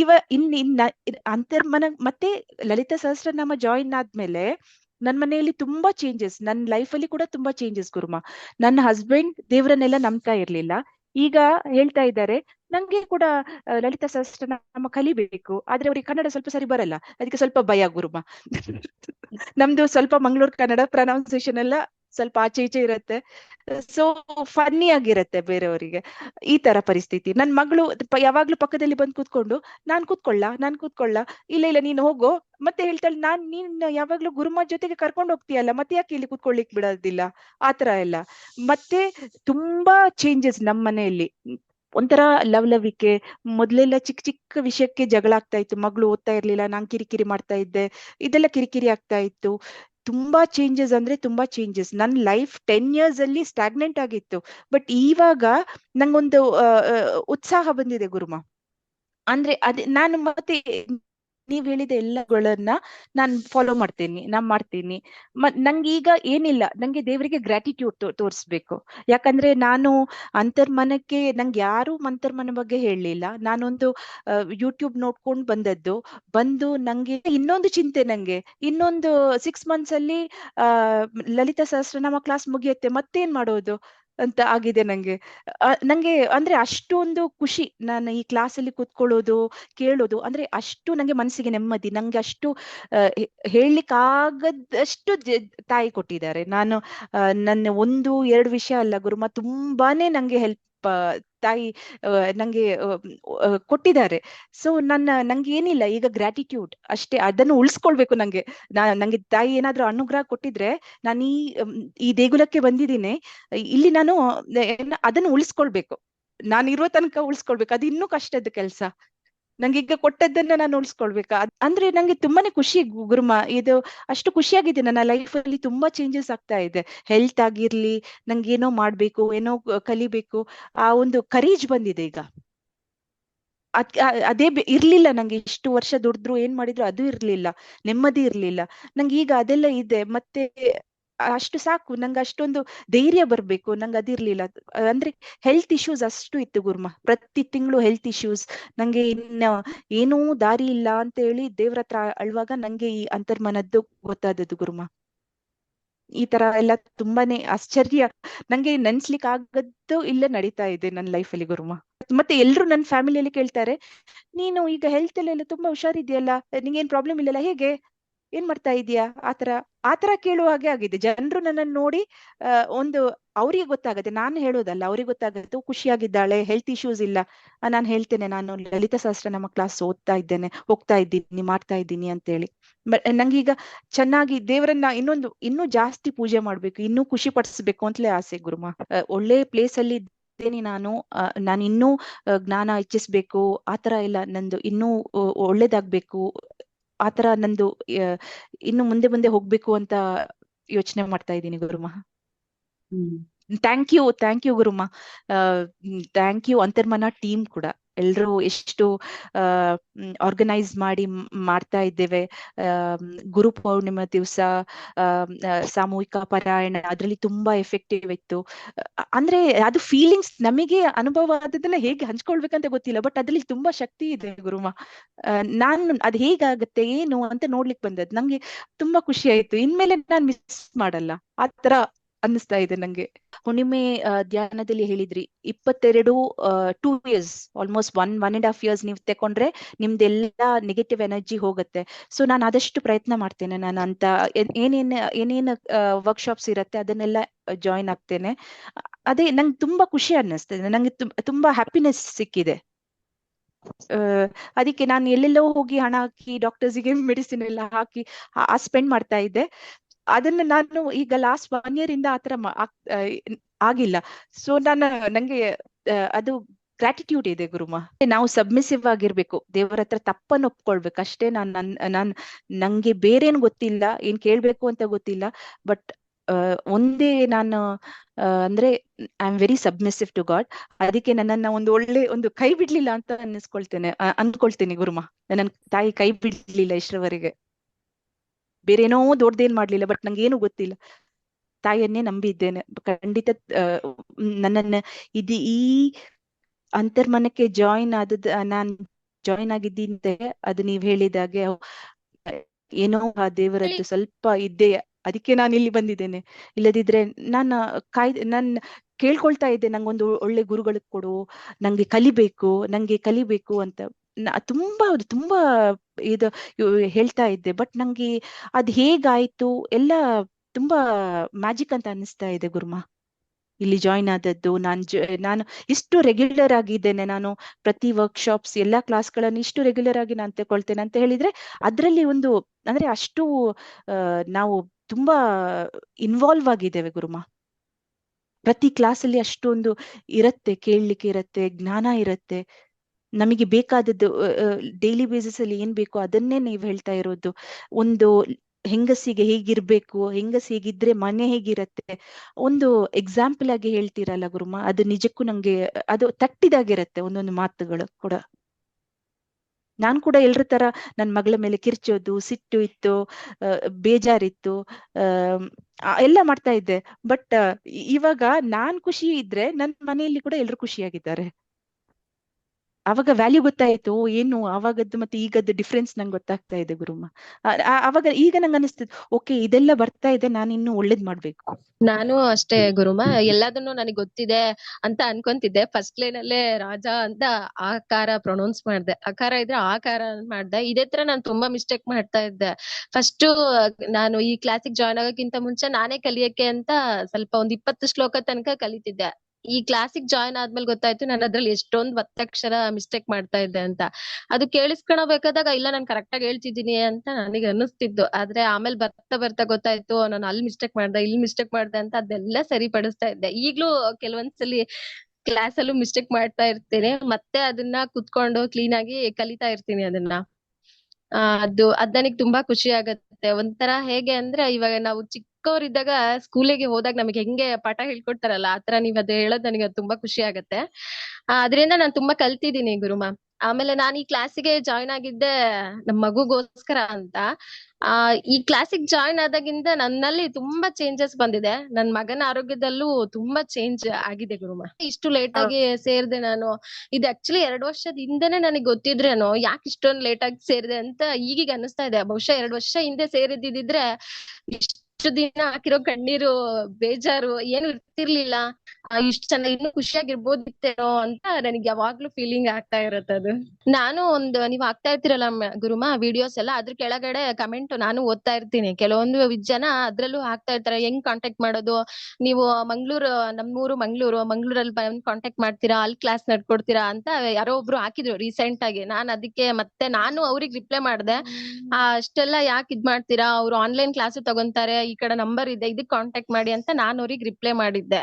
ಇವ ಇನ್ ಇನ್ನ ಅಂತರ್ಮನ ಮತ್ತೆ ಲಲಿತಾ ಸಹಸ್ರನಾಮ ಜಾಯಿನ್ ಆದ್ಮೇಲೆ ನನ್ ಮನೆಯಲ್ಲಿ ತುಂಬಾ ಚೇಂಜಸ್ ನನ್ನ ಲೈಫಲ್ಲಿ ಕೂಡ ತುಂಬಾ ಚೇಂಜಸ್ ಗುರುಮ. ನನ್ನ ಹಸ್ಬೆಂಡ್ ದೇವ್ರನ್ನೆಲ್ಲ ನಂಬ್ತಾ ಇರ್ಲಿಲ್ಲ. ಈಗ ಹೇಳ್ತಾ ಇದ್ದಾರೆ ನಂಗೆ ಕೂಡ ಲಲಿತ ಲಲಿತಾ ಸಹಸ್ರನಾಮ ಕಲಿಬೇಕು ಆದ್ರೆ ಅವ್ರಿಗೆ ಕನ್ನಡ ಸ್ವಲ್ಪ ಸರಿ ಬರಲ್ಲ ಅದಕ್ಕೆ ಸ್ವಲ್ಪ ಭಯ ಗುರುಮ. ನಮ್ದು ಸ್ವಲ್ಪ ಮಂಗಳೂರು ಕನ್ನಡ ಪ್ರೊನೌನ್ಸಿಯೇಷನ್ ಎಲ್ಲ ಸ್ವಲ್ಪ ಆಚೆ ಈಚೆ ಇರತ್ತೆ. ಸೊ ಫನ್ನಿ ಆಗಿರತ್ತೆ ಬೇರೆಯವರಿಗೆ. ಈ ತರ ಪರಿಸ್ಥಿತಿ. ನನ್ ಮಗಳು ಯಾವಾಗ್ಲೂ ಪಕ್ಕದಲ್ಲಿ ಬಂದು ಕೂತ್ಕೊಂಡು, ನಾನ್ ಕೂತ್ಕೊಳ್ಳ ನಾನ್ ಕೂತ್ಕೊಳ್ಳ. ಇಲ್ಲ ಇಲ್ಲ, ನೀನ್ ಹೋಗೋ. ಮತ್ತೆ ಹೇಳ್ತಾಳೆ, ನಾನ್, ನೀನ್ ಯಾವಾಗ್ಲೂ ಗುರುಮ ಜೊತೆಗೆ ಕರ್ಕೊಂಡು ಹೋಗ್ತೀಯಲ್ಲ, ಮತ್ತೆ ಯಾಕೆ ಇಲ್ಲಿ ಕೂತ್ಕೊಳ್ಳಿಕ್ ಬಿಡೋದಿಲ್ಲ? ಆತರ ಎಲ್ಲ. ಮತ್ತೆ ತುಂಬಾ ಚೇಂಜಸ್ ನಮ್ಮ ಮನೆಯಲ್ಲಿ. ಒಂಥರ ಲವಲವಿಕೆ ಮೊದ್ಲೆಲ್ಲ ಚಿಕ್ಕ ಚಿಕ್ಕ ವಿಷಯಕ್ಕೆ ಜಗಳ ಆಗ್ತಾ ಇತ್ತು. ಮಗಳು ಓದ್ತಾ ಇರ್ಲಿಲ್ಲ, ನಾನ್ ಕಿರಿಕಿರಿ ಮಾಡ್ತಾ ಇದ್ದೆ. ಇದೆಲ್ಲ ಕಿರಿಕಿರಿ ಆಗ್ತಾ ಇತ್ತು. ತುಂಬಾ ಚೇಂಜಸ್ ಅಂದ್ರೆ ತುಂಬಾ ಚೇಂಜಸ್ ನನ್ ಲೈಫ್ ಟೆನ್ ಇಯರ್ಸ್ ಅಲ್ಲಿ ಸ್ಟಾಗ್ನೆಂಟ್ ಆಗಿತ್ತು. ಬಟ್ ಇವಾಗ ನಂಗೊಂದು ಉತ್ಸಾಹ ಬಂದಿದೆ ಗುರುಮ. ಅಂದ್ರೆ ಅದೇ, ನಾನು ಮತ್ತೆ ನೀವ್ ಹೇಳಿದ ಎಲ್ಲಗಳನ್ನ ನಾನ್ ಫಾಲೋ ಮಾಡ್ತೀನಿ, ನಾನ್ ಮಾಡ್ತೀನಿ. ನಂಗೆ ಈಗ ಏನಿಲ್ಲ, ನಂಗೆ ದೇವರಿಗೆ ಗ್ರಾಟಿಟ್ಯೂಡ್ ತೋರಿಸ್ಬೇಕು. ಯಾಕಂದ್ರೆ ನಾನು ಅಂತರ್ಮನಕ್ಕೆ, ನಂಗೆ ಯಾರು ಅಂತರ್ಮನ ಬಗ್ಗೆ ಹೇಳಲಿಲ್ಲ. ನಾನೊಂದು ಯೂಟ್ಯೂಬ್ ನೋಡ್ಕೊಂಡು ಬಂದದ್ದು. ಬಂದು ನಂಗೆ ಇನ್ನೊಂದು ಚಿಂತೆ ನಂಗೆ. ಇನ್ನೊಂದು ಸಿಕ್ಸ್ ಮಂತ್ಸ್ ಅಲ್ಲಿ ಲಲಿತಾ ಸಹಸ್ರನಾಮ ಕ್ಲಾಸ್ ಮುಗಿಯುತ್ತೆ, ಮತ್ತೇನ್ ಮಾಡೋದು? ಅಂತ ಆಗಿದೆ ನಂಗೆ. ನಂಗೆ ಅಂದ್ರೆ ಅಷ್ಟೊಂದು ಖುಷಿ ನಾನು ಈ ಕ್ಲಾಸ್ ಅಲ್ಲಿ ಕೂತ್ಕೊಳ್ಳೋದು, ಕೇಳೋದು ಅಂದ್ರೆ ಅಷ್ಟು ನಂಗೆ ಮನಸ್ಸಿಗೆ ನೆಮ್ಮದಿ. ನಂಗೆ ಅಷ್ಟು ಹೇಳಲಿಕ್ಕೆ ಆಗದಷ್ಟು ತಾಯಿ ಕೊಟ್ಟಿದ್ದಾರೆ. ನಾನು ನನ್ನ ಒಂದು, ಎರಡು ವಿಷಯ ಅಲ್ಲ ಗುರುಮ ತುಂಬಾನೇ ನಂಗೆ ಹೆಲ್ಪ್ ತಾಯಿ ನಂಗೆ ಕೊಟ್ಟಿದ್ದಾರೆ. ಸೊ ನನ್ನ, ನಂಗೆ ಏನಿಲ್ಲ, ಈಗ ಗ್ರಾಟಿಟ್ಯೂಡ್ ಅಷ್ಟೇ. ಅದನ್ನು ಉಳಿಸ್ಕೊಳ್ಬೇಕು ನಂಗೆ. ನಾ, ನಂಗೆ ತಾಯಿ ಏನಾದ್ರೂ ಅನುಗ್ರಹ ಕೊಟ್ಟಿದ್ರೆ, ನಾನು ಈ ಈ ದೇಗುಲಕ್ಕೆ ಬಂದಿದ್ದೀನಿ. ಇಲ್ಲಿ ನಾನು ಅದನ್ನು ಉಳಿಸ್ಕೊಳ್ಬೇಕು. ನಾನು ಇರೋ ತನಕ ಉಳಿಸ್ಕೊಳ್ಬೇಕು. ಅದು ಇನ್ನೂ ಕಷ್ಟದ ಕೆಲಸ. ನಂಗೆ ಈಗ ಕೊಟ್ಟದ್ದನ್ನ ನಾನು ಉಳಿಸ್ಕೊಳ್ಬೇಕಾ ಅಂದ್ರೆ ನಂಗೆ ತುಂಬಾನೇ ಖುಷಿ ಗುರುಮ, ಇದು ಅಷ್ಟು ಖುಷಿಯಾಗಿದೆ ನನ್ನ ಲೈಫ್ ಅಲ್ಲಿ ತುಂಬಾ ಚೇಂಜಸ್ ಆಗ್ತಾ ಇದೆ. ಹೆಲ್ತ್ ಆಗಿರ್ಲಿ ನಂಗೆ ಏನೋ ಮಾಡ್ಬೇಕು, ಏನೋ ಕಲಿಬೇಕು, ಆ ಒಂದು ಕರೀಜ್ ಬಂದಿದೆ ಈಗ. ಅದ್ ಇರ್ಲಿಲ್ಲ ನಂಗೆ ಇಷ್ಟು ವರ್ಷ ದುಡಿದ್ರು ಏನ್ ಮಾಡಿದ್ರು ಅದು ಇರ್ಲಿಲ್ಲ, ನೆಮ್ಮದಿ ಇರ್ಲಿಲ್ಲ. ನಂಗೆ ಈಗ ಅದೆಲ್ಲ ಇದೆ, ಮತ್ತೆ ಅಷ್ಟು ಸಾಕು. ನಂಗೆ ಅಷ್ಟೊಂದು ಧೈರ್ಯ ಬರ್ಬೇಕು. ನಂಗೆ ಅದಿರ್ಲಿಲ್ಲ. ಅಂದ್ರೆ ಹೆಲ್ತ್ ಇಶ್ಯೂಸ್ ಅಷ್ಟು ಇತ್ತು ಗುರ್ಮ. ಪ್ರತಿ ತಿಂಗಳು ಹೆಲ್ತ್ ಇಶ್ಯೂಸ್ ನಂಗೆ ಇನ್ನ ಏನೂ ದಾರಿ ಇಲ್ಲ ಅಂತ ಹೇಳಿ ದೇವ್ರ ಹತ್ರ ಅಳುವಾಗ ನಂಗೆ ಈ ಅಂತರ್ಮನದ್ದು ಗೊತ್ತಾದದ್ದು ಗುರ್ಮ. ಈ ತರ ಎಲ್ಲ ತುಂಬಾನೇ ಆಶ್ಚರ್ಯ. ನಂಗೆ ನೆನ್ಸ್ಲಿಕ್ಕೆ ಆಗದ್ದು ಇಲ್ಲ ನಡೀತಾ ಇದೆ ನನ್ನ ಲೈಫಲ್ಲಿ ಗುರುಮ. ಮತ್ತೆ ಎಲ್ರು ನನ್ನ ಫ್ಯಾಮಿಲಿಯಲ್ಲಿ ಕೇಳ್ತಾರೆ, ನೀನು ಈಗ ಹೆಲ್ತ್ ಅಲ್ಲೆಲ್ಲ ತುಂಬಾ ಹುಷಾರಿದ್ಯಲ್ಲ ನಿಂಗೇನ್ ಪ್ರಾಬ್ಲಮ್ ಇಲ್ಲಲ್ಲ? ಹೇಗೆ? ಏನ್ ಮಾಡ್ತಾ ಇದೀಯಾ ಆತರ ಆತರ ಕೇಳುವ ಹಾಗೆ ಆಗಿದೆ. ಜನರು ನನ್ನನ್ನು ನೋಡಿ ಒಂದು ಅವ್ರಿಗೆ ಗೊತ್ತಾಗತ್ತೆ. ನಾನು ಹೇಳೋದಲ್ಲ, ಅವ್ರಿಗೆ ಗೊತ್ತಾಗತ್ತೆ ಖುಷಿಯಾಗಿದ್ದಾಳೆ ಹೆಲ್ತ್ ಇಶ್ಯೂಸ್ ಇಲ್ಲ. ನಾನು ಹೇಳ್ತೇನೆ, ನಾನು ಲಲಿತ ಶಾಸ್ತ್ರ ನಮ್ಮ ಕ್ಲಾಸ್ ಓದ್ತಾ ಇದ್ದೇನೆ, ಹೋಗ್ತಾ ಇದ್ದೀನಿ, ಮಾಡ್ತಾ ಇದ್ದೀನಿ ಅಂತ ಹೇಳಿ ಬಟ್ ನಂಗೀಗ ಚೆನ್ನಾಗಿ ದೇವರನ್ನ ಇನ್ನೊಂದು, ಇನ್ನೂ ಜಾಸ್ತಿ ಪೂಜೆ ಮಾಡ್ಬೇಕು, ಇನ್ನೂ ಖುಷಿ ಪಡಿಸ್ಬೇಕು ಅಂತಲೇ ಆಸೆ ಗುರುಮ. ಒಳ್ಳೆ ಪ್ಲೇಸ್ ಅಲ್ಲಿ ಇದ್ದೇನೆ ನಾನು. ನಾನು ಇನ್ನೂ ಜ್ಞಾನ ಹೆಚ್ಚಿಸ್ಬೇಕು ಆತರ ಎಲ್ಲ ನಂದು ಇನ್ನೂ ಒಳ್ಳೇದಾಗ್ಬೇಕು. ಆತರ ನಂದು ಇನ್ನು ಮುಂದೆ ಮುಂದೆ ಹೋಗ್ಬೇಕು ಅಂತ ಯೋಚನೆ ಮಾಡ್ತಾ ಇದ್ದೀನಿ Guruma. Hmm. Thank you thank you Guruma. Thank you Antarmana team ಕೂಡ. ಎಲ್ರು ಎಷ್ಟು ಆರ್ಗನೈಸ್ ಮಾಡಿ ಮಾಡ್ತಾ ಇದ್ದೇವೆ. ಗುರು ಪೌರ್ಣಿಮಾ ದಿವಸ ಸಾಮೂಹಿಕ ಪಾರಾಯಣ ಅದರಲ್ಲಿ ತುಂಬಾ ಎಫೆಕ್ಟಿವ್ ಇತ್ತು. ಅಂದ್ರೆ ಅದು ಫೀಲಿಂಗ್ಸ್ ನಮಗೆ ಅನುಭವ ಆದದನ್ನ ಹೇಗೆ ಹಂಚ್ಕೊಳ್ಬೇಕಂತ ಗೊತ್ತಿಲ್ಲ ಬಟ್ ಅದ್ರಲ್ಲಿ ತುಂಬಾ ಶಕ್ತಿ ಇದೆ ಗುರುಮ. ನಾನು ಅದ್ ಹೇಗಾಗತ್ತೆ, ಏನು ಅಂತ ನೋಡ್ಲಿಕ್ಕೆ ಬಂದದ್ದು. ನಂಗೆ ತುಂಬಾ ಖುಷಿ ಆಯ್ತು. ಇನ್ಮೇಲೆ ನಾನ್ ಮಿಸ್ ಮಾಡಲ್ಲ. ಆತರ ಅನ್ನಿಸ್ತಾ ಇದೆ ನಂಗೆ. ಹುಣ್ಣಿಮೆ ಧ್ಯಾನದಲ್ಲಿ ಹೇಳಿದ್ರಿ, ಇಪ್ಪತ್ತೆರಡು two years almost one one and half years ನೀವು ತಕೊಂಡ್ರೆ ನಿಮ್ದೆಲ್ಲ ನೆಗೆಟಿವ್ ಎನರ್ಜಿ ಹೋಗುತ್ತೆ. ಸೊ ನಾನು ಆದಷ್ಟು ಪ್ರಯತ್ನ ಮಾಡ್ತೇನೆ ನಾನು ಅಂತ ಏನೇನ್ ಏನೇನ್ ವರ್ಕ್ಶಾಪ್ಸ್ ಇರುತ್ತೆ ಅದನ್ನೆಲ್ಲ ಜಾಯಿನ್ ಆಗ್ತೇನೆ. ಅದೇ ನಂಗೆ ತುಂಬಾ ಖುಷಿ ಅನ್ನಿಸ್ತದೆ, ನಂಗೆ ತುಂಬಾ ಹ್ಯಾಪಿನೆಸ್ ಸಿಕ್ಕಿದೆ. ಅದಕ್ಕೆ ನಾನು ಎಲ್ಲೆಲ್ಲೋ ಹೋಗಿ ಹಣ ಹಾಕಿ ಡಾಕ್ಟರ್ಸಿಗೆ ಮೆಡಿಸಿನ್ ಎಲ್ಲ ಹಾಕಿ ಸ್ಪೆಂಡ್ ಮಾಡ್ತಾ ಇದ್ದೆ. ಅದನ್ನ ನಾನು ಈಗ ಲಾಸ್ಟ್ ಒನ್ ಇಯರ್ ಇಂದ ಆತರ ಆಗಿಲ್ಲ. ಸೊ ನಾನು ನಂಗೆ ಅದು ಗ್ರಾಟಿಟ್ಯೂಡ್ ಇದೆ ಗುರುಮ. ನಾವು ಸಬ್ಮಿಸಿವ್ ಆಗಿರ್ಬೇಕು. ದೇವರ ಹತ್ರ ತಪ್ಪನ್ನು ಒಪ್ಕೊಳ್ಬೇಕು. ಅಷ್ಟೇ ನಾನ್, ನನ್, ನಾನ್, ನಂಗೆ ಬೇರೇನ್ ಗೊತ್ತಿಲ್ಲ, ಏನ್ ಕೇಳ್ಬೇಕು ಅಂತ ಗೊತ್ತಿಲ್ಲ. ಬಟ್ ಒಂದೇ ನಾನು ಅಂದ್ರೆ I am very submissive to God ಅದಕ್ಕೆ ನನ್ನನ್ನ ಒಂದು ಒಳ್ಳೆ, ಒಂದು ಕೈ ಬಿಡ್ಲಿಲ್ಲ ಅಂತ ಅನ್ನಿಸ್ಕೊಳ್ತೇನೆ ಅನ್ಕೊಳ್ತೇನೆ ಗುರುಮ. ನನ್ನ ತಾಯಿ ಕೈ ಬಿಡ್ಲಿಲ್ಲ ಇಷ್ಟರವರೆಗೆ ಬೇರೇನೋ ದೊಡ್ಡದೇನ್ ಮಾಡ್ಲಿಲ್ಲ ಬಟ್ ನಂಗೇನು ಗೊತ್ತಿಲ್ಲ. ತಾಯಿಯನ್ನೇ ನಂಬಿದ್ದೇನೆ. ಖಂಡಿತ ನನ್ನನ್ನ ಇದು, ಈ ಅಂತರ್ಮನಕ್ಕೆ ಜಾಯಿನ್ ಆದದ್, ನಾನ್ ಜಾಯಿನ್ ಆಗಿದ್ದಿಂತೆ ಅದು ನೀವ್ ಹೇಳಿದಾಗೆ ಏನೋ ಆ ದೇವರದ್ದು ಸ್ವಲ್ಪ ಇದ್ದೆ, ಅದಕ್ಕೆ ನಾನು ಇಲ್ಲಿ ಬಂದಿದ್ದೇನೆ. ಇಲ್ಲದಿದ್ರೆ ನಾನು ಕಾಯ್ ನಾನ್ ಕೇಳ್ಕೊಳ್ತಾ ಇದ್ದೆ, ನಂಗೊಂದು ಒಳ್ಳೆ ಗುರುಗಳು ಕೊಡು, ನಂಗೆ ಕಲಿಬೇಕು ನಂಗೆ ಕಲಿಬೇಕು ಅಂತ. ತುಂಬಾ ತುಂಬಾ ಇದು ಹೇಳ್ತಾ ಇದ್ದೆ. ಬಟ್ ನಂಗೆ ಅದ್ ಹೇಗಾಯ್ತು? ಎಲ್ಲ ತುಂಬಾ ಮ್ಯಾಜಿಕ್ ಅಂತ ಅನಿಸ್ತಾ ಇದೆ ಗುರುಮ. ಇಲ್ಲಿ ಜಾಯಿನ್ ಆದದ್ದು, ನಾನ್ ನಾನು ಇಷ್ಟು ರೆಗ್ಯುಲರ್ ಆಗಿದ್ದೇನೆ. ನಾನು ಪ್ರತಿ ವರ್ಕ್ಶಾಪ್ಸ್ ಎಲ್ಲಾ ಕ್ಲಾಸ್ಗಳನ್ನು ಇಷ್ಟು ರೆಗ್ಯುಲರ್ ಆಗಿ ನಾನು ತಗೊಳ್ತೇನೆ ಅಂತ ಹೇಳಿದ್ರೆ ಅದ್ರಲ್ಲಿ ಒಂದು, ಅಂದ್ರೆ ಅಷ್ಟು ನಾವು ತುಂಬಾ ಇನ್ವಾಲ್ವ್ ಆಗಿದ್ದೇವೆ ಗುರುಮ. ಪ್ರತಿ ಕ್ಲಾಸಲ್ಲಿ ಅಷ್ಟೊಂದು ಇರತ್ತೆ, ಕೇಳಲಿಕ್ಕೆ ಇರತ್ತೆ, ಜ್ಞಾನ ಇರತ್ತೆ. ನಮಗೆ ಬೇಕಾದದ್ದು ಡೈಲಿ ಬೇಸಿಸ್ ಅಲ್ಲಿ ಏನ್ ಬೇಕೋ ಅದನ್ನೇ ನೀವು ಹೇಳ್ತಾ ಇರೋದು. ಒಂದು ಹೆಂಗಸಿಗೆ ಹೇಗಿರ್ಬೇಕು, ಹೆಂಗಸ್ ಹೇಗಿದ್ರೆ ಮನೆ ಹೇಗಿರತ್ತೆ. ಒಂದು ಎಕ್ಸಾಂಪಲ್ ಆಗಿ ಹೇಳ್ತೀರಲ್ಲ ಗುರುಮ, ಅದು ನಿಜಕ್ಕೂ ನಂಗೆ, ಅದು ತಟ್ಟಿದಾಗಿರತ್ತೆ ಒಂದೊಂದು ಮಾತುಗಳು ಕೂಡ. ನಾನ್ ಕೂಡ ಎಲ್ರ ತರ ನನ್ ಮಗಳ ಮೇಲೆ ಕಿರ್ಚೋದು, ಸಿಟ್ಟು ಇತ್ತು ಬೇಜಾರಿತ್ತು ಎಲ್ಲ ಮಾಡ್ತಾ ಇದ್ದೆ. ಬಟ್ ಇವಾಗ ನಾನ್ ಖುಷಿ ಇದ್ರೆ ನನ್ ಮನೆಯಲ್ಲಿ ಕೂಡ ಎಲ್ರು ಖುಷಿಯಾಗಿದ್ದಾರೆ. ಅವಾಗ ವ್ಯಾಲ್ಯೂ ಗೊತ್ತಾಯ್ತು ಓ, ಏನು ಅವಾಗದ್ದು ಮತ್ತೆ ಈಗದ್ದು ಡಿಫ್ರೆನ್ಸ್ ನಂಗೆ ಗೊತ್ತಾಗ್ತಾ ಇದೆ ಗುರುಮ್ಮ. ಅವಾಗ ಈಗ ನಂಗೆ ಅನಿಸ್ತದೆ ಓಕೆ ಇದೆಲ್ಲ ಬರ್ತಾ ಇದೆ ನಾನು ಇನ್ನು ಒಳ್ಳೇದ್ ಮಾಡ್ಬೇಕು. ನಾನು ಅಷ್ಟೇ ಗುರುಮ ಎಲ್ಲದನ್ನು ನನಗೆ ಗೊತ್ತಿದೆ ಅಂತ ಅನ್ಕೊಂತಿದ್ದೆ. ಫಸ್ಟ್ ಲೈನ್ ಅಲ್ಲೇ ರಾಜ ಅಂತ ಆಕಾರ ಪ್ರೊನೌನ್ಸ್ ಮಾಡ್ದೆ. ಆಕಾರ ಇದ್ರೆ ಆಕಾರ ಅಂತ ಮಾಡ್ದೆ. ಇದೇ ತರ ನಾನು ತುಂಬಾ ಮಿಸ್ಟೇಕ್ ಮಾಡ್ತಾ ಇದ್ದೆ. ಫಸ್ಟ್ ನಾನು ಈ ಕ್ಲಾಸಿಗೆ ಜಾಯ್ನ್ ಆಗೋಕ್ಕಿಂತ ಮುಂಚೆ ನಾನೇ ಕಲಿಯಕ್ಕೆ ಅಂತ ಸ್ವಲ್ಪ ಒಂದ್ ಇಪ್ಪತ್ತು ಶ್ಲೋಕ ತನಕ ಕಲಿತಿದ್ದೆ. ಈ ಕ್ಲಾಸಿಗೆ ಜಾಯ್ನ್ ಆದ್ಮೇಲೆ ಗೊತ್ತಾಯ್ತು ನಾನು ಅದ್ರಲ್ಲಿ ಎಷ್ಟೊಂದ್ ಒತ್ತಕ್ಷರ ಮಿಸ್ಟೇಕ್ ಮಾಡ್ತಾ ಇದ್ದೆ ಅಂತ. ಅದು ಕೇಳಿಸ್ಕೊಳಬೇಕಾದಾಗ ಇಲ್ಲ, ನಾನು ಕರೆಕ್ಟ್ ಆಗಿ ಹೇಳ್ತಿದ್ದೀನಿ ಅಂತ ನನಗೆ ಅನ್ನಿಸ್ತಿದ್ದು ಆದ್ರೆ ಆಮೇಲೆ ಬರ್ತಾ ಬರ್ತಾ ಗೊತ್ತಾಯ್ತು, ನಾನು ಅಲ್ಲಿ ಮಿಸ್ಟೇಕ್ ಮಾಡ್ದೆ, ಇಲ್ಲಿ ಮಿಸ್ಟೇಕ್ ಮಾಡ್ದೆ ಅಂತ ಅದೆಲ್ಲ ಸರಿಪಡಿಸ್ತಾ ಇದ್ದೆ. ಈಗ್ಲೂ ಕೆಲವೊಂದ್ಸಲಿ ಕ್ಲಾಸ್ ಅಲ್ಲೂ ಮಿಸ್ಟೇಕ್ ಮಾಡ್ತಾ ಇರ್ತೇನೆ. ಮತ್ತೆ ಅದನ್ನ ಕುತ್ಕೊಂಡು ಕ್ಲೀನ್ ಆಗಿ ಕಲಿತಾ ಇರ್ತೀನಿ ಅದನ್ನ. ಅದು ಅದ್ ತುಂಬಾ ಖುಷಿ ಆಗತ್ತೆ. ಒಂಥರ ಹೇಗೆ ಅಂದ್ರೆ ಇವಾಗ ನಾವು ಚಿಕ್ಕವರಿದ್ದಾಗ ಸ್ಕೂಲಿಗೆ ಹೋದಾಗ ನಮಗೆ ಹೆಂಗೆ ಪಾಠ ಹೇಳ್ಕೊಡ್ತಾರಲ್ಲ ಆತರ ನೀವ್ ಅದ್ ಹೇಳೋದ್ ನನಗೆ ತುಂಬಾ ಖುಷಿ ಆಗತ್ತೆ. ಅದ್ರಿಂದ ನಾನ್ ತುಂಬಾ ಕಲ್ತಿದ್ದೀನಿ ಗುರುಮ. ಆಮೇಲೆ ನಾನ್ ಈ ಕ್ಲಾಸಿಗೆ ಜಾಯ್ನ್ ಆಗಿದ್ದೆ ನಮ್ ಮಗುಗೋಸ್ಕರ ಅಂತ. ಆ ಈ ಕ್ಲಾಸಿಗೆ ಜಾಯಿನ್ ಆದಾಗಿಂದ ನನ್ನಲ್ಲಿ ತುಂಬಾ ಚೇಂಜಸ್ ಬಂದಿದೆ. ನನ್ ಮಗನ ಆರೋಗ್ಯದಲ್ಲೂ ತುಂಬಾ ಚೇಂಜ್ ಆಗಿದೆ ಗುರುಮ. ಇಷ್ಟು ಲೇಟ್ ಆಗಿ ಸೇರ್ದೆ ನಾನು. ಇದು ಆಕ್ಚುಲಿ ಎರಡು ವರ್ಷದ ಹಿಂದೆನೆ ನನಗೆ ಗೊತ್ತಿದ್ರೇನು ಯಾಕೆ ಇಷ್ಟೊಂದ್ ಲೇಟ್ ಆಗಿ ಸೇರಿದೆ ಅಂತ ಈಗೀಗ ಅನಿಸ್ತಾ ಇದೆ. ಬಹುಶಃ ಎರಡು ವರ್ಷ ಹಿಂದೆ ಸೇರಿದ್ದಿದ್ರೆ ಇಷ್ಟು ದಿನ ಹಾಕಿರೋ ಕಣ್ಣೀರು ಬೇಜಾರು ಏನು ಇರ್ತಿರ್ಲಿಲ್ಲ. ಇಷ್ಟ್ ಚೆನ್ನಾಗಿ ಇನ್ನು ಖುಷಿಯಾಗಿರ್ಬೋದಿತ್ತೇನೋ ಅಂತ ನನಗೆ ಯಾವಾಗ್ಲೂ ಫೀಲಿಂಗ್ ಆಗ್ತಾ ಇರತ್ತೆ ಅದು. ನಾನು ಒಂದು ನೀವ್ ಆಗ್ತಾ ಇರ್ತೀರಲ್ಲ ಗುರುಮ ವಿಡಿಯೋಸ್ ಎಲ್ಲ ಅದ್ರ ಕೆಳಗಡೆ ಕಮೆಂಟ್ ನಾನು ಓದ್ತಾ ಇರ್ತೀನಿ. ಕೆಲವೊಂದು ಜನ ಅದ್ರಲ್ಲೂ ಹಾಕ್ತಾ ಇರ್ತಾರೆ ಹೆಂಗ್ ಕಾಂಟ್ಯಾಕ್ಟ್ ಮಾಡೋದು? ನೀವು ಮಂಗ್ಳೂರು ನಮ್ಮೂರು ಮಂಗ್ಳೂರು ಮಂಗ್ಳೂರಲ್ಲಿ ಬಂದ್ ಕಾಂಟ್ಯಾಕ್ಟ್ ಮಾಡ್ತೀರಾ? ಅಲ್ಲಿ ಕ್ಲಾಸ್ ನಡ್ಕೊಡ್ತೀರಾ? ಅಂತ ಯಾರೋ ಒಬ್ರು ಹಾಕಿದ್ರು ರೀಸೆಂಟ್ ಆಗಿ. ನಾನ್ ಅದಕ್ಕೆ ಮತ್ತೆ ನಾನು ಅವ್ರಿಗೆ ರಿಪ್ಲೈ ಮಾಡ್ದೆ. ಆ, ಅಷ್ಟೆಲ್ಲ ಯಾಕೆ ಇದ್ ಮಾಡ್ತೀರಾ? ಅವ್ರು ಆನ್ಲೈನ್ ಕ್ಲಾಸ್ ತಗೊಂತಾರೆ ಈ ಕಡೆ ನಂಬರ್ ಇದೆ ಇದಕ್ ಕಾಂಟ್ಯಾಕ್ಟ್ ಮಾಡಿ ಅಂತ ನಾನು ಅವ್ರಿಗೆ ರಿಪ್ಲೈ ಮಾಡಿದ್ದೆ.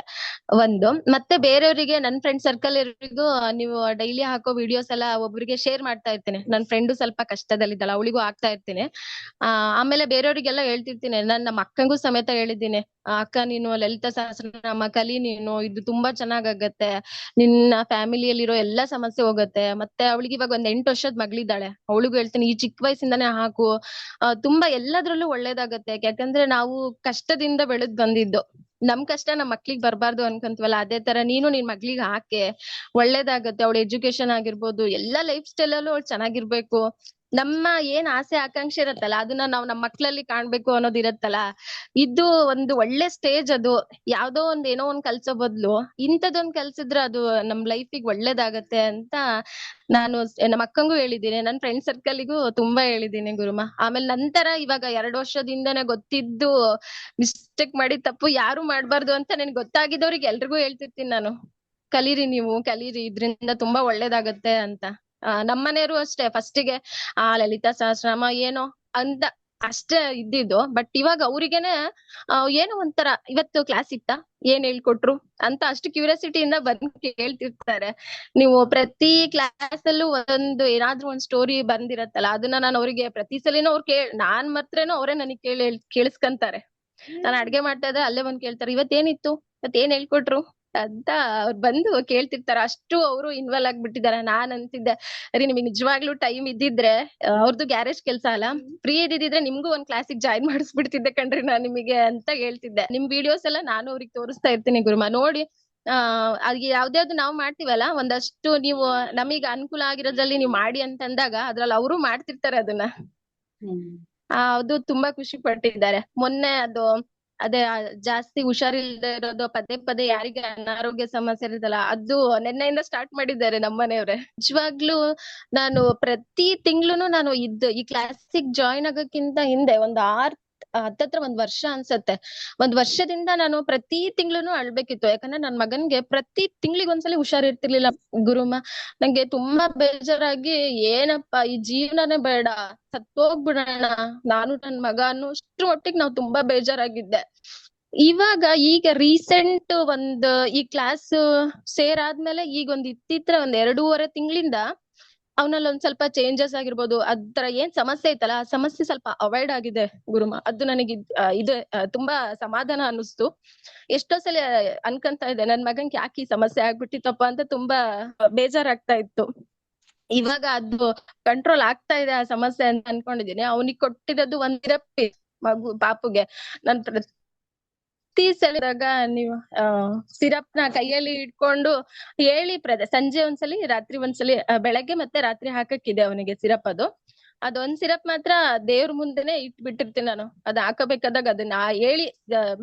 ಒಂದು ಮತ್ತೆ ಬೇರೆಯವರಿಗೆ, ನನ್ ಫ್ರೆಂಡ್ ಸರ್ಕಲ್ ಇರೋರಿಗೂ ನೀವು ಡೈಲಿ ಹಾಕೋ ವಿಡಿಯೋಸ್ ಎಲ್ಲ ಒಬ್ರಿಗೆ ಶೇರ್ ಮಾಡ್ತಾ ಇರ್ತೀನಿ. ನನ್ ಫ್ರೆಂಡು ಸ್ವಲ್ಪ ಕಷ್ಟದಲ್ಲಿದ್ದಲ್ಲ ಅವಳಿಗೂ ಆಗ್ತಾ ಇರ್ತೀನಿ. ಆಮೇಲೆ ಬೇರೆಯವರಿಗೆಲ್ಲ ಹೇಳ್ತಿರ್ತೀನಿ. ನಾನ್ ನಮ್ಮ ಅಕ್ಕಂಗೂ ಸಮೇತ ಹೇಳಿದ್ದೀನಿ. ಅಕ್ಕ, ನೀನು ಲಲಿತಾ ಸಹಸ್ರನಾಮ, ಕಲಿ ನೀನು, ಇದು ತುಂಬಾ ಚೆನ್ನಾಗತ್ತೆ ನಿನ್ನ ಫ್ಯಾಮಿಲಿಯಲ್ಲಿರೋ ಎಲ್ಲಾ ಸಮಸ್ಯೆ ಹೋಗತ್ತೆ. ಮತ್ತೆ ಅವಳಿಗೆ ಇವಾಗ ಒಂದ್ ಎಂಟು ವರ್ಷದ ಮಗಳಿದ್ದಾಳೆ. ಅವಳಿಗೂ ಹೇಳ್ತೀನಿ, ಈ ಚಿಕ್ಕ ವಯಸ್ಸಿಂದಾನೇ ಹಾಕು. ತುಂಬಾ ಎಲ್ಲದ್ರಲ್ಲೂ ಒಳ್ಳೇದಾಗತ್ತೆ. ಯಾಕಂದ್ರೆ ನಾವು ಕಷ್ಟದಿಂದ ಬೆಳೆದ್ ಬಂದಿದ್ದು. ನಮ್ ಕಷ್ಟ ನಮ್ ಮಕ್ಳಿಗ್ ಬರ್ಬಾರ್ದು ಅನ್ಕೊಂತೀವಲ್ಲ, ಅದೇ ತರ ನೀನು ನಿನ್ ಮಗ್ಳಿಗೆ ಹಾಕೆ, ಒಳ್ಳೇದಾಗತ್ತೆ, ಅವಳ ಎಜುಕೇಶನ್ ಆಗಿರ್ಬೋದು, ಎಲ್ಲಾ ಲೈಫ್ ಸ್ಟೈಲ್ ಅಲ್ಲೂ ಅವಳು ಚೆನ್ನಾಗಿರ್ಬೇಕು. ನಮ್ಮ ಏನ್ ಆಸೆ, ಆಕಾಂಕ್ಷೆ ಇರತ್ತಲ್ಲ, ಅದನ್ನ ನಾವ್ ನಮ್ ಮಕ್ಳಲ್ಲಿ ಕಾಣ್ಬೇಕು ಅನ್ನೋದ್ ಇರತ್ತಲ್ಲ, ಇದು ಒಂದು ಒಳ್ಳೆ ಸ್ಟೇಜ್ ಅದು. ಯಾವ್ದೋ ಒಂದ್ ಏನೋ ಒಂದ್ ಕಲ್ಸೋ ಬದ್ಲು ಇಂಥದೊಂದ್ ಕಲ್ಸಿದ್ರೆ ಅದು ನಮ್ ಲೈಫಿಗೆ ಒಳ್ಳೇದಾಗತ್ತೆ ಅಂತ ನಾನು ನಮ್ ನಮ್ಮ ಅಕ್ಕಂಗೂ ಹೇಳಿದ್ದೀನಿ, ನನ್ ಫ್ರೆಂಡ್ ಸರ್ಕಲ್ಗೂ ತುಂಬಾ ಹೇಳಿದ್ದೀನಿ ಗುರುಮ. ಆಮೇಲೆ ನಂತರ ಇವಾಗ ಎರಡ್ ವರ್ಷದಿಂದನೇ ಗೊತ್ತಿದ್ದು ಮಿಸ್ಟೇಕ್ ಮಾಡಿ ತಪ್ಪು ಯಾರು ಮಾಡ್ಬಾರ್ದು ಅಂತ ನನ್ಗೆ ಗೊತ್ತಾಗಿದ್ದವ್ರಿಗೆ ಎಲ್ರಿಗೂ ಹೇಳ್ತಿರ್ತೀನಿ ನಾನು. ಕಲೀರಿ ನೀವು, ಕಲೀರಿ, ಇದ್ರಿಂದ ತುಂಬಾ ಒಳ್ಳೇದಾಗತ್ತೆ ಅಂತ. ನಮ್ಮನೆಯವರು ಅಷ್ಟೇ. ಫಸ್ಟಿಗೆ ಆ ಲಲಿತಾ ಸಹಸ್ರನಾಮ ಏನೋ ಅಂತ ಅಷ್ಟೇ ಇದ್ದಿದ್ದು. ಬಟ್ ಇವಾಗ ಅವ್ರಿಗೇನೆ ಆ, ಏನೋ ಒಂಥರ ಇವತ್ತು ಕ್ಲಾಸ್ ಇತ್ತಾ? ಏನ್ ಹೇಳ್ಕೊಟ್ರು? ಅಂತ ಅಷ್ಟು ಕ್ಯೂರಿಯಾಸಿಟಿಯಿಂದ ಬಂದು ಕೇಳ್ತಿರ್ತಾರೆ. ನೀವು ಪ್ರತಿ ಕ್ಲಾಸ್ ಅಲ್ಲೂ ಒಂದು ಏನಾದ್ರೂ ಒಂದ್ ಸ್ಟೋರಿ ಬಂದಿರತ್ತಲ್ಲ ಅದನ್ನ ನಾನು ಅವ್ರಿಗೆ ಪ್ರತಿ ಸಲಿನೂ ಅವ್ರು ಕೇಳ್ ನಾನ್ ಮತ್ರೇನು ಅವರೇ ನನಗೆ ಕೇಳಿ ಕೇಳಿಸ್ಕಂತಾರೆ. ನಾನು ಅಡ್ಗೆ ಮಾಡ್ತಾ ಇದ್ರೆ ಅಲ್ಲೇ ಬಂದ್ ಕೇಳ್ತಾರೆ ಇವತ್ತೇನಿತ್ತು? ಇವತ್ತೇನ್ ಹೇಳ್ಕೊಟ್ರು? ಅಂತ ಅವ್ರು ಬಂದು ಕೇಳ್ತಿರ್ತಾರ. ಅಷ್ಟು ಅವರು ಇನ್ವಾಲ್ವ್ ಆಗ್ಬಿಟ್ಟಿದ್ದಾರೆ. ನಾನ್ ಅಂತಿದ್ದೆ ಅರೆ ನಿಮಗೆ ನಿಜವಾಗ್ಲೂ ಟೈಮ್ ಇದ್ದಿದ್ರೆ ಅವ್ರದ್ದು ಗ್ಯಾರೇಜ್ ಕೆಲಸ ಅಲ್ಲ? ಫ್ರೀ ಇದ್ದಿದ್ರೆ ನಿಮ್ಗೂ ಒಂದ್ ಕ್ಲಾಸಿಗೆ ಜಾಯಿನ್ ಮಾಡಿಸ್ಬಿಡ್ತಿದ್ದೆ ಕಣ್ರಿ ನಾನ್ ನಿಮಗೆ ಅಂತ ಹೇಳ್ತಿದ್ದೆ. ನಿಮ್ ವಿಡಿಯೋಸ್ ಎಲ್ಲ ನಾನು ಅವ್ರಿಗೆ ತೋರಿಸ್ತಾ ಇರ್ತೀನಿ ಗುರುಮ. ನೋಡಿ ಆ ಅದ್ ಯಾವ್ದ್ಯಾವ್ದು ನಾವು ಮಾಡ್ತೀವಲ್ಲ ಒಂದಷ್ಟು ನೀವು ನಮಗ್ ಅನುಕೂಲ ಆಗಿರೋದ್ರಲ್ಲಿ ನೀವು ಮಾಡಿ ಅಂತ ಅಂದಾಗ ಅದ್ರಲ್ಲಿ ಅವರು ಮಾಡ್ತಿರ್ತಾರೆ ಅದನ್ನ. ಅದು ತುಂಬಾ ಖುಷಿ ಪಟ್ಟಿದ್ದಾರೆ. ಮೊನ್ನೆ ಅದು ಅದೇ ಜಾಸ್ತಿ ಹುಷಾರಿಲ್ದೆ ಇರೋದು ಪದೇ ಪದೇ ಯಾರಿಗೆ ಅನಾರೋಗ್ಯ ಸಮಸ್ಯೆ ಇರುತ್ತಲ್ಲ, ಅದು ನಿನ್ನೆಯಿಂದ ಸ್ಟಾರ್ಟ್ ಮಾಡಿದ್ದಾರೆ ನಮ್ಮನೆಯವ್ರೆ ನಿಜವಾಗ್ಲೂ ನಾನು ಪ್ರತಿ ತಿಂಗ್ಳುನು ನಾನು ಇದ್, ಈ ಕ್ಲಾಸಿಗೆ ಜಾಯಿನ್ ಆಗೋಕ್ಕಿಂತ ಹಿಂದೆ ಒಂದ್ ಆರ್ ಹತ್ತತ್ರ ಒಂದ್ ವರ್ಷ ಅನ್ಸತ್ತೆ. ಒಂದ್ ವರ್ಷದಿಂದ ನಾನು ಪ್ರತಿ ತಿಂಗ್ಳುನು ಅಳ್ಬೇಕಿತ್ತು. ಯಾಕಂದ್ರೆ ನನ್ ಮಗನ್ಗೆ ಪ್ರತಿ ತಿಂಗ್ಳಿಗೆ ಒಂದ್ಸಲಿ ಹುಷಾರಿರ್ತಿರ್ಲಿಲ್ಲ ಗುರುಮ. ನಂಗೆ ತುಂಬಾ ಬೇಜಾರಾಗಿ, ಏನಪ್ಪಾ, ಈ ಜೀವನನೇ ಬೇಡ. ಸತ್ತೋಗ್ಬಿಡೋಣ. ನಾನು ನನ್ ಮಗ ಅನ್ನೋ ಅಷ್ಟ್ರ ಮಟ್ಟಿಗೆ ನಾವ್ ತುಂಬಾ ಬೇಜಾರಾಗಿದ್ದೆ. ಇವಾಗ ಈಗ ರೀಸೆಂಟ್ ಒಂದ್ ಈ ಕ್ಲಾಸ್ ಸೇರಾದ್ಮೇಲೆ ಈಗ ಒಂದ್ ಇತ್ತಿತ್ರ ಒಂದ್ ಎರಡೂವರೆ ತಿಂಗಳಿಂದ ಅವನಲ್ಲಿ ಒಂದ್ ಸ್ವಲ್ಪ ಚೇಂಜಸ್ ಆಗಿರ್ಬೋದು ಅದ್ರ ಏನ್ ಸಮಸ್ಯೆ ಐತಲ್ಲ ಆ ಸಮಸ್ಯೆ ಸ್ವಲ್ಪ ಅವಾಯ್ಡ್ ಆಗಿದೆ ಗುರುಮ. ಅದು ನನಗೆ ಇದ್- ತುಂಬಾ ಸಮಾಧಾನ ಅನ್ನಿಸ್ತು. ಎಷ್ಟೋ ಸಲ ಅನ್ಕಂತ ಇದೆ ನನ್ ಮಗನ್ ಯಾಕೆ ಈ ಸಮಸ್ಯೆ ಆಗ್ಬಿಟ್ಟಿತ್ತಪ್ಪ ಅಂತ ತುಂಬಾ ಬೇಜಾರಾಗ್ತಾ ಇತ್ತು. ಇವಾಗ ಅದು ಕಂಟ್ರೋಲ್ ಆಗ್ತಾ ಇದೆ ಆ ಸಮಸ್ಯೆ ಅಂತ ಅನ್ಕೊಂಡಿದೀನಿ ಅವನಿಗೆ ಕೊಟ್ಟಿರೋದು ಒಂದ್ ಸಿರಪ್ ಮಗು, ಪಾಪುಗೆ. ನಾನ್ ಸಲಿದಾಗ ನೀವು ಸಿರಪ್ನ ಕೈಯಲ್ಲಿ ಇಟ್ಕೊಂಡು ಹೇಳಿ ಪ್ರದ, ಸಂಜೆ ಒಂದ್ಸಲಿ, ರಾತ್ರಿ ಒಂದ್ಸಲಿ ಬೆಳಗ್ಗೆ ಮತ್ತೆ ರಾತ್ರಿ ಹಾಕಕ್ಕಿದೆ ಅವನಿಗೆ ಸಿರಪ್ ಅದು. ಅದೊಂದ್ ಸಿರಪ್ ಮಾತ್ರ ದೇವ್ರ ಮುಂದೆನೆ ಇಟ್ಬಿಟ್ಟಿರ್ತೀನಿ ನಾನು. ಅದ್ ಹಾಕಬೇಕಾದಾಗ ಅದನ್ನ ಹೇಳಿ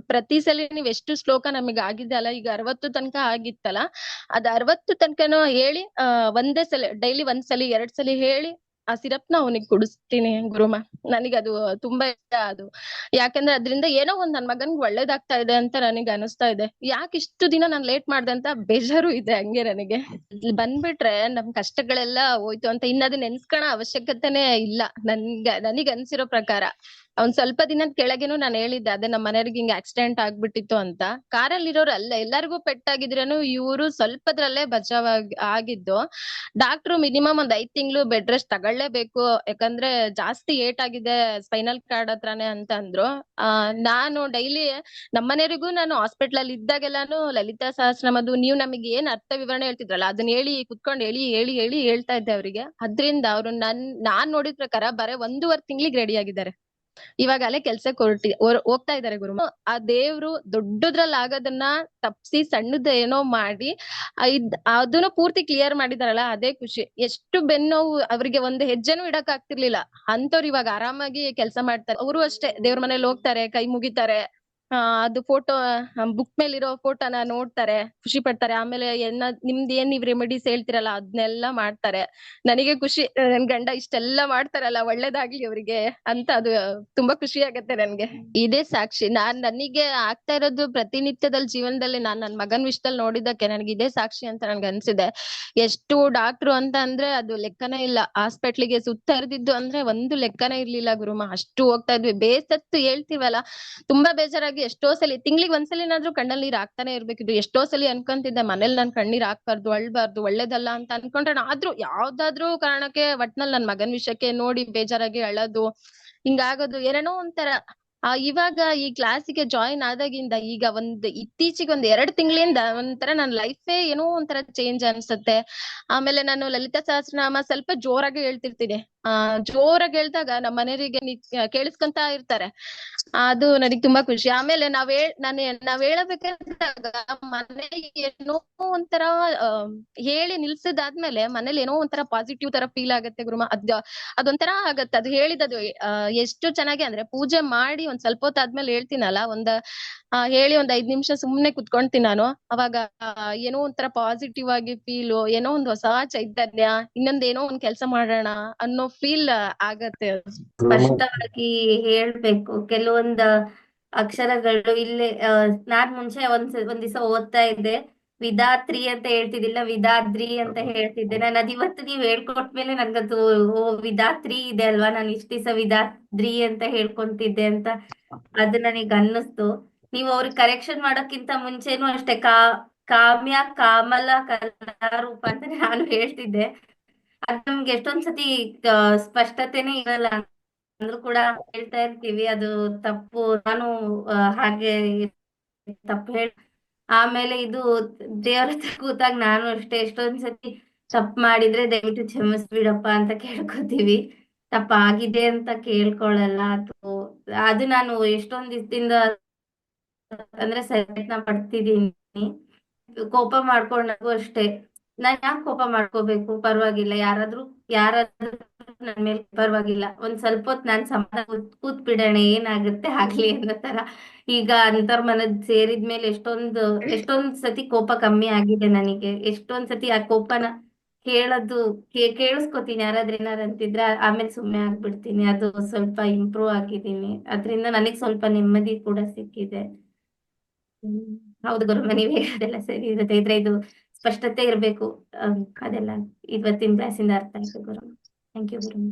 ಪ್ರತಿ ಸಲ ನೀವ್ ಎಷ್ಟು ಶ್ಲೋಕ ನಮಗೆ ಆಗಿದೆ ಅಲ್ಲ, ಈಗ ಅರವತ್ತು ತನಕ ಆಗಿತ್ತಲ್ಲ, ಅದ್ ಅರವತ್ತು ತನಕನೂ ಹೇಳಿ ಆ, ಒಂದೇ ಸಲ, ಡೈಲಿ ಒಂದ್ ಸಲಿ ಎರಡ್ ಸಲಿ ಹೇಳಿ ಆ ಸಿರಪ್ನ ಅವನಿಗೆ ಕುಡಿಸ್ತೀನಿ ಗುರುಮ ನನಗೆ ಅದು ತುಂಬಾ ಇಷ್ಟ ಅದು. ಯಾಕಂದ್ರೆ ಅದ್ರಿಂದ ಏನೋ ಒಂದ್ ನನ್ ಮಗನ್ಗೆ ಒಳ್ಳೇದಾಗ್ತಾ ಇದೆ ಅಂತ ನನಗೆ ಅನಿಸ್ತಾ ಇದೆ. ಯಾಕೆ ಇಷ್ಟು ದಿನ ನಾನ್ ಲೇಟ್ ಮಾಡ್ದೆ ಅಂತ ಬೇಜಾರು ಇದೆ ಹಂಗೆ ನನಗೆ. ಬಂದ್ಬಿಟ್ರೆ ನಮ್ ಕಷ್ಟಗಳೆಲ್ಲ ಹೋಯ್ತು ಅಂತ ಇನ್ನ ಅದನ್ನ ನೆನ್ಸ್ಕೊಳ ಅವಶ್ಯಕತೆನೇ ಇಲ್ಲ. ನನ್ಗ, ನನಿಗ್ ಅನ್ಸಿರೋ ಪ್ರಕಾರ. ಅವ್ನ್ ಸ್ವಲ್ಪ ದಿನದ ಕೆಳಗೇನು ನಾನು ಹೇಳಿದ್ದೆ, ಅದೇ ನಮ್ಮ ಮನೆಯವ್ರಿಗೆ ಹಿಂಗ್ ಆಕ್ಸಿಡೆಂಟ್ ಆಗ್ಬಿಟ್ಟಿತ್ತು ಅಂತ. ಕಾರಲ್ಲಿ ಇರೋರು ಅಲ್ಲ, ಎಲ್ಲರಿಗೂ ಪೆಟ್ಟಾಗಿದ್ರೇನು ಇವರು ಸ್ವಲ್ಪದ್ರಲ್ಲೇ ಬಚಾವ್ ಆಗ್- ಆಗಿದ್ದು. ಡಾಕ್ಟ್ರು ಮಿನಿಮಮ್ ಒಂದ್ ಐದ್ ತಿಂಗಳು ಬೆಡ್ ರೆಸ್ಟ್ ತಗೊಳ್ಳೇಬೇಕು, ಯಾಕಂದ್ರೆ ಜಾಸ್ತಿ ಏಟ್ ಆಗಿದೆ ಸ್ಪೈನಲ್ ಕಾರ್ಡ್ ಹತ್ರನೇ ಅಂತ ಅಂದ್ರು. ಆ, ನಾನು ಡೈಲಿ ನಮ್ಮನೆಯವರಿಗೂ ನಾನು ಹಾಸ್ಪಿಟಲ್ ಅಲ್ಲಿ ಇದ್ದಾಗೆಲ್ಲಾನು ಲಲಿತಾ ಸಹಸ್ರಮದು ನೀವು ನಮಗೆ ಏನ್ ಅರ್ಥ ವಿವರಣೆ ಹೇಳ್ತಿದ್ರಲ್ಲ ಅದನ್ನ ಹೇಳಿ ಕುತ್ಕೊಂಡು ಹೇಳಿ ಹೇಳಿ ಹೇಳಿ ಹೇಳ್ತಾ ಇದ್ದೆ ಅವರಿಗೆ. ಅದ್ರಿಂದ ಅವ್ರು ನನ್, ನಾನ್ ನೋಡಿದ ಪ್ರಕಾರ ಬರೇ ಒಂದೂವರೆ ತಿಂಗ್ಳಿಗೆ ರೆಡಿ ಆಗಿದ್ದಾರೆ. ಇವಾಗ ಅಲ್ಲೇ ಕೆಲ್ಸಕ್ಕೆ ಹೊರಟಿ ಹೋಗ್ತಾ ಇದಾರೆ ಗುರು ಆ ದೇವ್ರು ದೊಡ್ಡದ್ರಲ್ಲಿ ಆಗೋದನ್ನ ತಪ್ಸಿ ಸಣ್ಣದ ಏನೋ ಮಾಡಿ ಇದ್ ಅದನ್ನು ಪೂರ್ತಿ ಕ್ಲಿಯರ್ ಮಾಡಿದಾರಲ್ಲ, ಅದೇ ಖುಷಿ. ಎಷ್ಟು ಬೆನ್ನೋವು, ಅವ್ರಿಗೆ ಒಂದು ಹೆಜ್ಜೆನೂ ಇಡಕ್ ಆಗ್ತಿರ್ಲಿಲ್ಲ. ಅಂತವ್ರು ಇವಾಗ ಆರಾಮಾಗಿ ಕೆಲಸ ಮಾಡ್ತಾರೆ. ಅವರು ಅಷ್ಟೇ, ದೇವ್ರ ಮನೇಲಿ ಹೋಗ್ತಾರೆ, ಕೈ ಮುಗಿತಾರೆ. ಅದು ಫೋಟೋ ಬುಕ್ ಮೇಲಿರೋ ಫೋಟೋನ ನೋಡ್ತಾರೆ, ಖುಷಿ ಪಡ್ತಾರೆ. ಆಮೇಲೆ ಏನ ನಿಮ್ದ್ ಏನ್ ನೀವ್ ರೆಮಿಡೀಸ್ ಹೇಳ್ತಿರಲ್ಲ ಅದನ್ನೆಲ್ಲ ಮಾಡ್ತಾರೆ. ನನಗೆ ಖುಷಿ, ನನ್ ಗಂಡ ಇಷ್ಟೆಲ್ಲ ಮಾಡ್ತಾರಲ್ಲ, ಒಳ್ಳೇದಾಗ್ಲಿ ಅವ್ರಿಗೆ ಅಂತ ಅದು ತುಂಬಾ ಖುಷಿ ಆಗತ್ತೆ ನನ್ಗೆ. ಇದೇ ಸಾಕ್ಷಿ. ನಾನ್ ನನಗೆ ಆಗ್ತಾ ಇರೋದು ಪ್ರತಿನಿತ್ಯದಲ್ಲಿ ಜೀವನದಲ್ಲಿ ನಾನ್ ನನ್ ಮಗನ್ ವಿಷ್ಯದಲ್ಲಿ ನೋಡಿದಕ್ಕೆ ನನ್ಗೆ ಇದೇ ಸಾಕ್ಷಿ ಅಂತ ನನ್ಗೆ ಅನ್ಸಿದೆ. ಎಷ್ಟು ಡಾಕ್ಟ್ರು ಅಂತ ಅಂದ್ರೆ ಅದು ಲೆಕ್ಕನೇ ಇಲ್ಲ. ಹಾಸ್ಪಿಟ್ಲಿಗೆ ಸುತ್ತ ಹರಿದಿದ್ದು ಅಂದ್ರೆ ಒಂದು ಲೆಕ್ಕನೇ ಇರ್ಲಿಲ್ಲ ಗುರುಮ. ಅಷ್ಟು ಹೋಗ್ತಾ ಇದ್ವಿ. ಬೇಸತ್ತು ಹೇಳ್ತೀವಲ್ಲ, ತುಂಬಾ ಬೇಜಾರಾಗಿ ಎಷ್ಟೋ ಸಲಿ ತಿಂಗ್ಳಿಗೆ ಒಂದ್ಸಲಿನಾದ್ರೂ ಕಣ್ಣಲ್ಲಿ ನೀರ್ ಹಾಕ್ತಾನೆ ಇರ್ಬೇಕಿದ್ರು ಎಷ್ಟೋ ಸಲಿ ಅನ್ಕೊಂತಿದ್ದೆ, ಮನೇಲಿ ನನ್ ಕಣ್ಣೀರ್ ಹಾಕ್ಬಾರ್ದು, ಅಳ್ಬಾರ್ದು, ಒಳ್ಳೇದಲ್ಲ ಅಂತ ಅನ್ಕೊಂಡ್ರೆ ಆದ್ರೂ ಯಾವ್ದಾದ್ರೂ ಕಾರಣಕ್ಕೆ, ಒಟ್ನಲ್ಲಿ ನನ್ ಮಗನ್ ವಿಷಯಕ್ಕೆ ನೋಡಿ ಬೇಜಾರಾಗಿ ಅಳದು, ಹಿಂಗಾಗೋದು, ಏನೇನೋ ಒಂಥರ. ಆ, ಇವಾಗ ಈ ಕ್ಲಾಸಿಗೆ ಜಾಯಿನ್ ಆದಾಗಿಂದ ಈಗ ಒಂದ್ ಇತ್ತೀಚೆಗೆ ಒಂದ್ ಎರಡ್ ತಿಂಗಳಿಂದ ಒಂಥರ ನನ್ ಲೈಫೇ ಏನೋ ಒಂಥರ ಚೇಂಜ್ ಅನ್ಸುತ್ತೆ. ಆಮೇಲೆ ನಾನು ಲಲಿತಾ ಸಹಸ್ರನಾಮ ಸ್ವಲ್ಪ ಜೋರಾಗಿ ಹೇಳ್ತಿರ್ತೀನಿ. ಆ, ಜೋರಾಗಿ ಹೇಳ್ದಾಗ ನಮ್ಮ ಮನೆಯವರಿಗೆ ಕೇಳಿಸ್ಕೊಂತ ಇರ್ತಾರೆ. ಅದು ನನಗೆ ತುಂಬಾ ಖುಷಿ. ಆಮೇಲೆ ನಾವ್ ಹೇಳ್ ನಾನು ನಾವ್ ಹೇಳಬೇಕಾದಾಗ ಮನೆ ಏನೋ ಒಂಥರ ಹೇಳಿ ನಿಲ್ಸಿದಾದ್ಮೇಲೆ ಮನೇಲಿ ಏನೋ ಒಂಥರ ಪಾಸಿಟಿವ್ ತರ ಫೀಲ್ ಆಗತ್ತೆ ಗುರುಮ. ಅದ್, ಅದೊಂಥರ ಆಗತ್ತೆ. ಅದು ಹೇಳಿದದು ಅದು ಎಷ್ಟು ಚೆನ್ನಾಗಿ ಅಂದ್ರೆ ಪೂಜೆ ಮಾಡಿ ಒಂದ್ ಸ್ವಲ್ಪ ಹೊತ್ತಾದ್ಮೇಲೆ ಹೇಳ್ತೀನಲ್ಲ ಒಂದ್ ಆ, ಹೇಳಿ ಒಂದ್ ಐದ್ ನಿಮಿಷ ಸುಮ್ನೆ ಕುತ್ಕೊಂತೀನಿ ನಾನು. ಅವಾಗ ಏನೋ ಒಂಥರ ಪಾಸಿಟಿವ್ ಆಗಿ ಫೀಲ್ ಏನೋ ಒಂದ್ ಹೊಸ ಚೈತನ್ಯ ಇನ್ನೊಂದ್ ಏನೋ ಒಂದ್ ಕೆಲ್ಸ ಮಾಡೋಣ ಅನ್ನೋ ಫೀಲ್ ಆಗತ್ತೆ. ಸ್ಪಷ್ಟವಾಗಿ ಹೇಳ್ಬೇಕು. ಕೆಲವೊಂದ್ ಅಕ್ಷರಗಳು ಇಲ್ಲೇ ನಾನ್ ಮುಂಚೆ ಒಂದ್ ಒಂದ್ ದಿವಸ ಓದ್ತಾ ಇದ್ದೆ. ವಿಧಾತ್ರಿ ಅಂತ ಹೇಳ್ತಿದ್ದಿಲ್ಲ ವಿಧಾದ್ರಿ ಅಂತ ಹೇಳ್ತಿದ್ದೆ. ನಾನು ಅದ್ ಇವತ್ತು ನೀವ್ ಹೇಳ್ಕೊಟ್ಮೇಲೆ ನನ್ಗದು ಓ ವಿಧಾತ್ರಿ ಇದೆ ಅಲ್ವಾ? ನಾನು ಇಷ್ಟ ದಿವಸ ವಿಧಾದ್ರಿ ಅಂತ ಹೇಳ್ಕೊಂತಿದ್ದೆ ಅಂತ ಅದು ನನಗ್ ಅನ್ನಿಸ್ತು. ನೀವು ಅವ್ರಿಗೆ ಕರೆಕ್ಷನ್ ಮಾಡೋಕ್ಕಿಂತ ಮುಂಚೆನೂ ಅಷ್ಟೇ ಕಾ ಕಾಮ್ಯ ಕಾಮಲ ಕಲಾರೂಪ ಅಂತ ನಾನು ಹೇಳ್ತಿದ್ದೆ. ಅದ್ ನಮ್ಗೆ ಎಷ್ಟೊಂದ್ ಸತಿ ಆ, ಸ್ಪಷ್ಟತೆನೇ ಇರಲ್ಲ. ಅಂದ್ರೂ ಕೂಡ ಹೇಳ್ತಾ ಇರ್ತೀವಿ ಅದು ತಪ್ಪು. ನಾನು ಹಾಗೆ ತಪ್ಪು ಹೇಳ ಆಮೇಲೆ ಇದು ದೇವ್ರ ಹತ್ರ ಕೂತಾಗ ನಾನು ಅಷ್ಟೇ, ಎಷ್ಟೊಂದ್ ಸತಿ ತಪ್ಪು ಮಾಡಿದ್ರೆ ದಯವಿಟ್ಟು ಕ್ಷಮಿಸ್ಬಿಡಪ್ಪ ಅಂತ ಕೇಳ್ಕೊತೀವಿ. ತಪ್ಪಾಗಿದೆ ಅಂತ ಕೇಳ್ಕೊಳಲ್ಲ. ಅದು ಅದು ನಾನು ಎಷ್ಟೊಂದ್ ದಿವಸದಿಂದ ಅಂದ್ರೆ ಪ್ರಯತ್ನ ಪಡ್ತಿದ್ದೀನಿ. ಕೋಪ ಮಾಡ್ಕೊಂಡಾಗೂ ಅಷ್ಟೇ. ನಾನ್ ಯಾಕೆ ಕೋಪ ಮಾಡ್ಕೋಬೇಕು? ಪರವಾಗಿಲ್ಲ. ಯಾರಾದ್ರೂ ಯಾರಾದ್ರೂ ನನ್ ಮೇಲೆ ಪರವಾಗಿಲ್ಲ. ಒಂದ್ ಸ್ವಲ್ಪ ಹೊತ್ ನಾನ್ ಸಮಾಧಾನ ಕೂತ್ ಬಿಡೋಣ ಏನಾಗುತ್ತೆ ಆಗ್ಲಿ ಅನ್ನೋ ತರ. ಈಗ ಅಂತರ್ಮನದ್ ಸೇರಿದ್ಮೇಲೆ ಎಷ್ಟೊಂದು, ಎಷ್ಟೊಂದ್ ಸತಿ ಕೋಪ ಕಮ್ಮಿ ಆಗಿದೆ ನನಗೆ. ಎಷ್ಟೊಂದ್ ಸತಿ ಆ ಕೋಪನ ಕೇಳೋದು ಕೇಳಿಸ್ಕೊತೀನಿ. ಯಾರಾದ್ರೂ ಏನಾರು ಅಂತಿದ್ರೆ ಆಮೇಲೆ ಸುಮ್ಮನೆ ಆಗ್ಬಿಡ್ತೀನಿ. ಅದು ಸ್ವಲ್ಪ ಇಂಪ್ರೂವ್ ಆಗಿದ್ದೀನಿ. ಅದರಿಂದ ನನಗ್ ಸ್ವಲ್ಪ ನೆಮ್ಮದಿ ಕೂಡ ಸಿಕ್ಕಿದೆ. ಹೌದು ಗುರುಮ ನೀವ್ ಹೇಳೋದೆಲ್ಲ ಸರಿ ಇರುತ್ತೆ. ಇದ್ರೆ ಇದು ಸ್ಪಷ್ಟತೆ ಇರಬೇಕು. ಅದೆಲ್ಲ ಇವತ್ತಿನ ಕ್ಲಾಸಿಂದ ಅರ್ಥ ಆಯ್ತು ಗುರು. Thank you ಗುರುಮ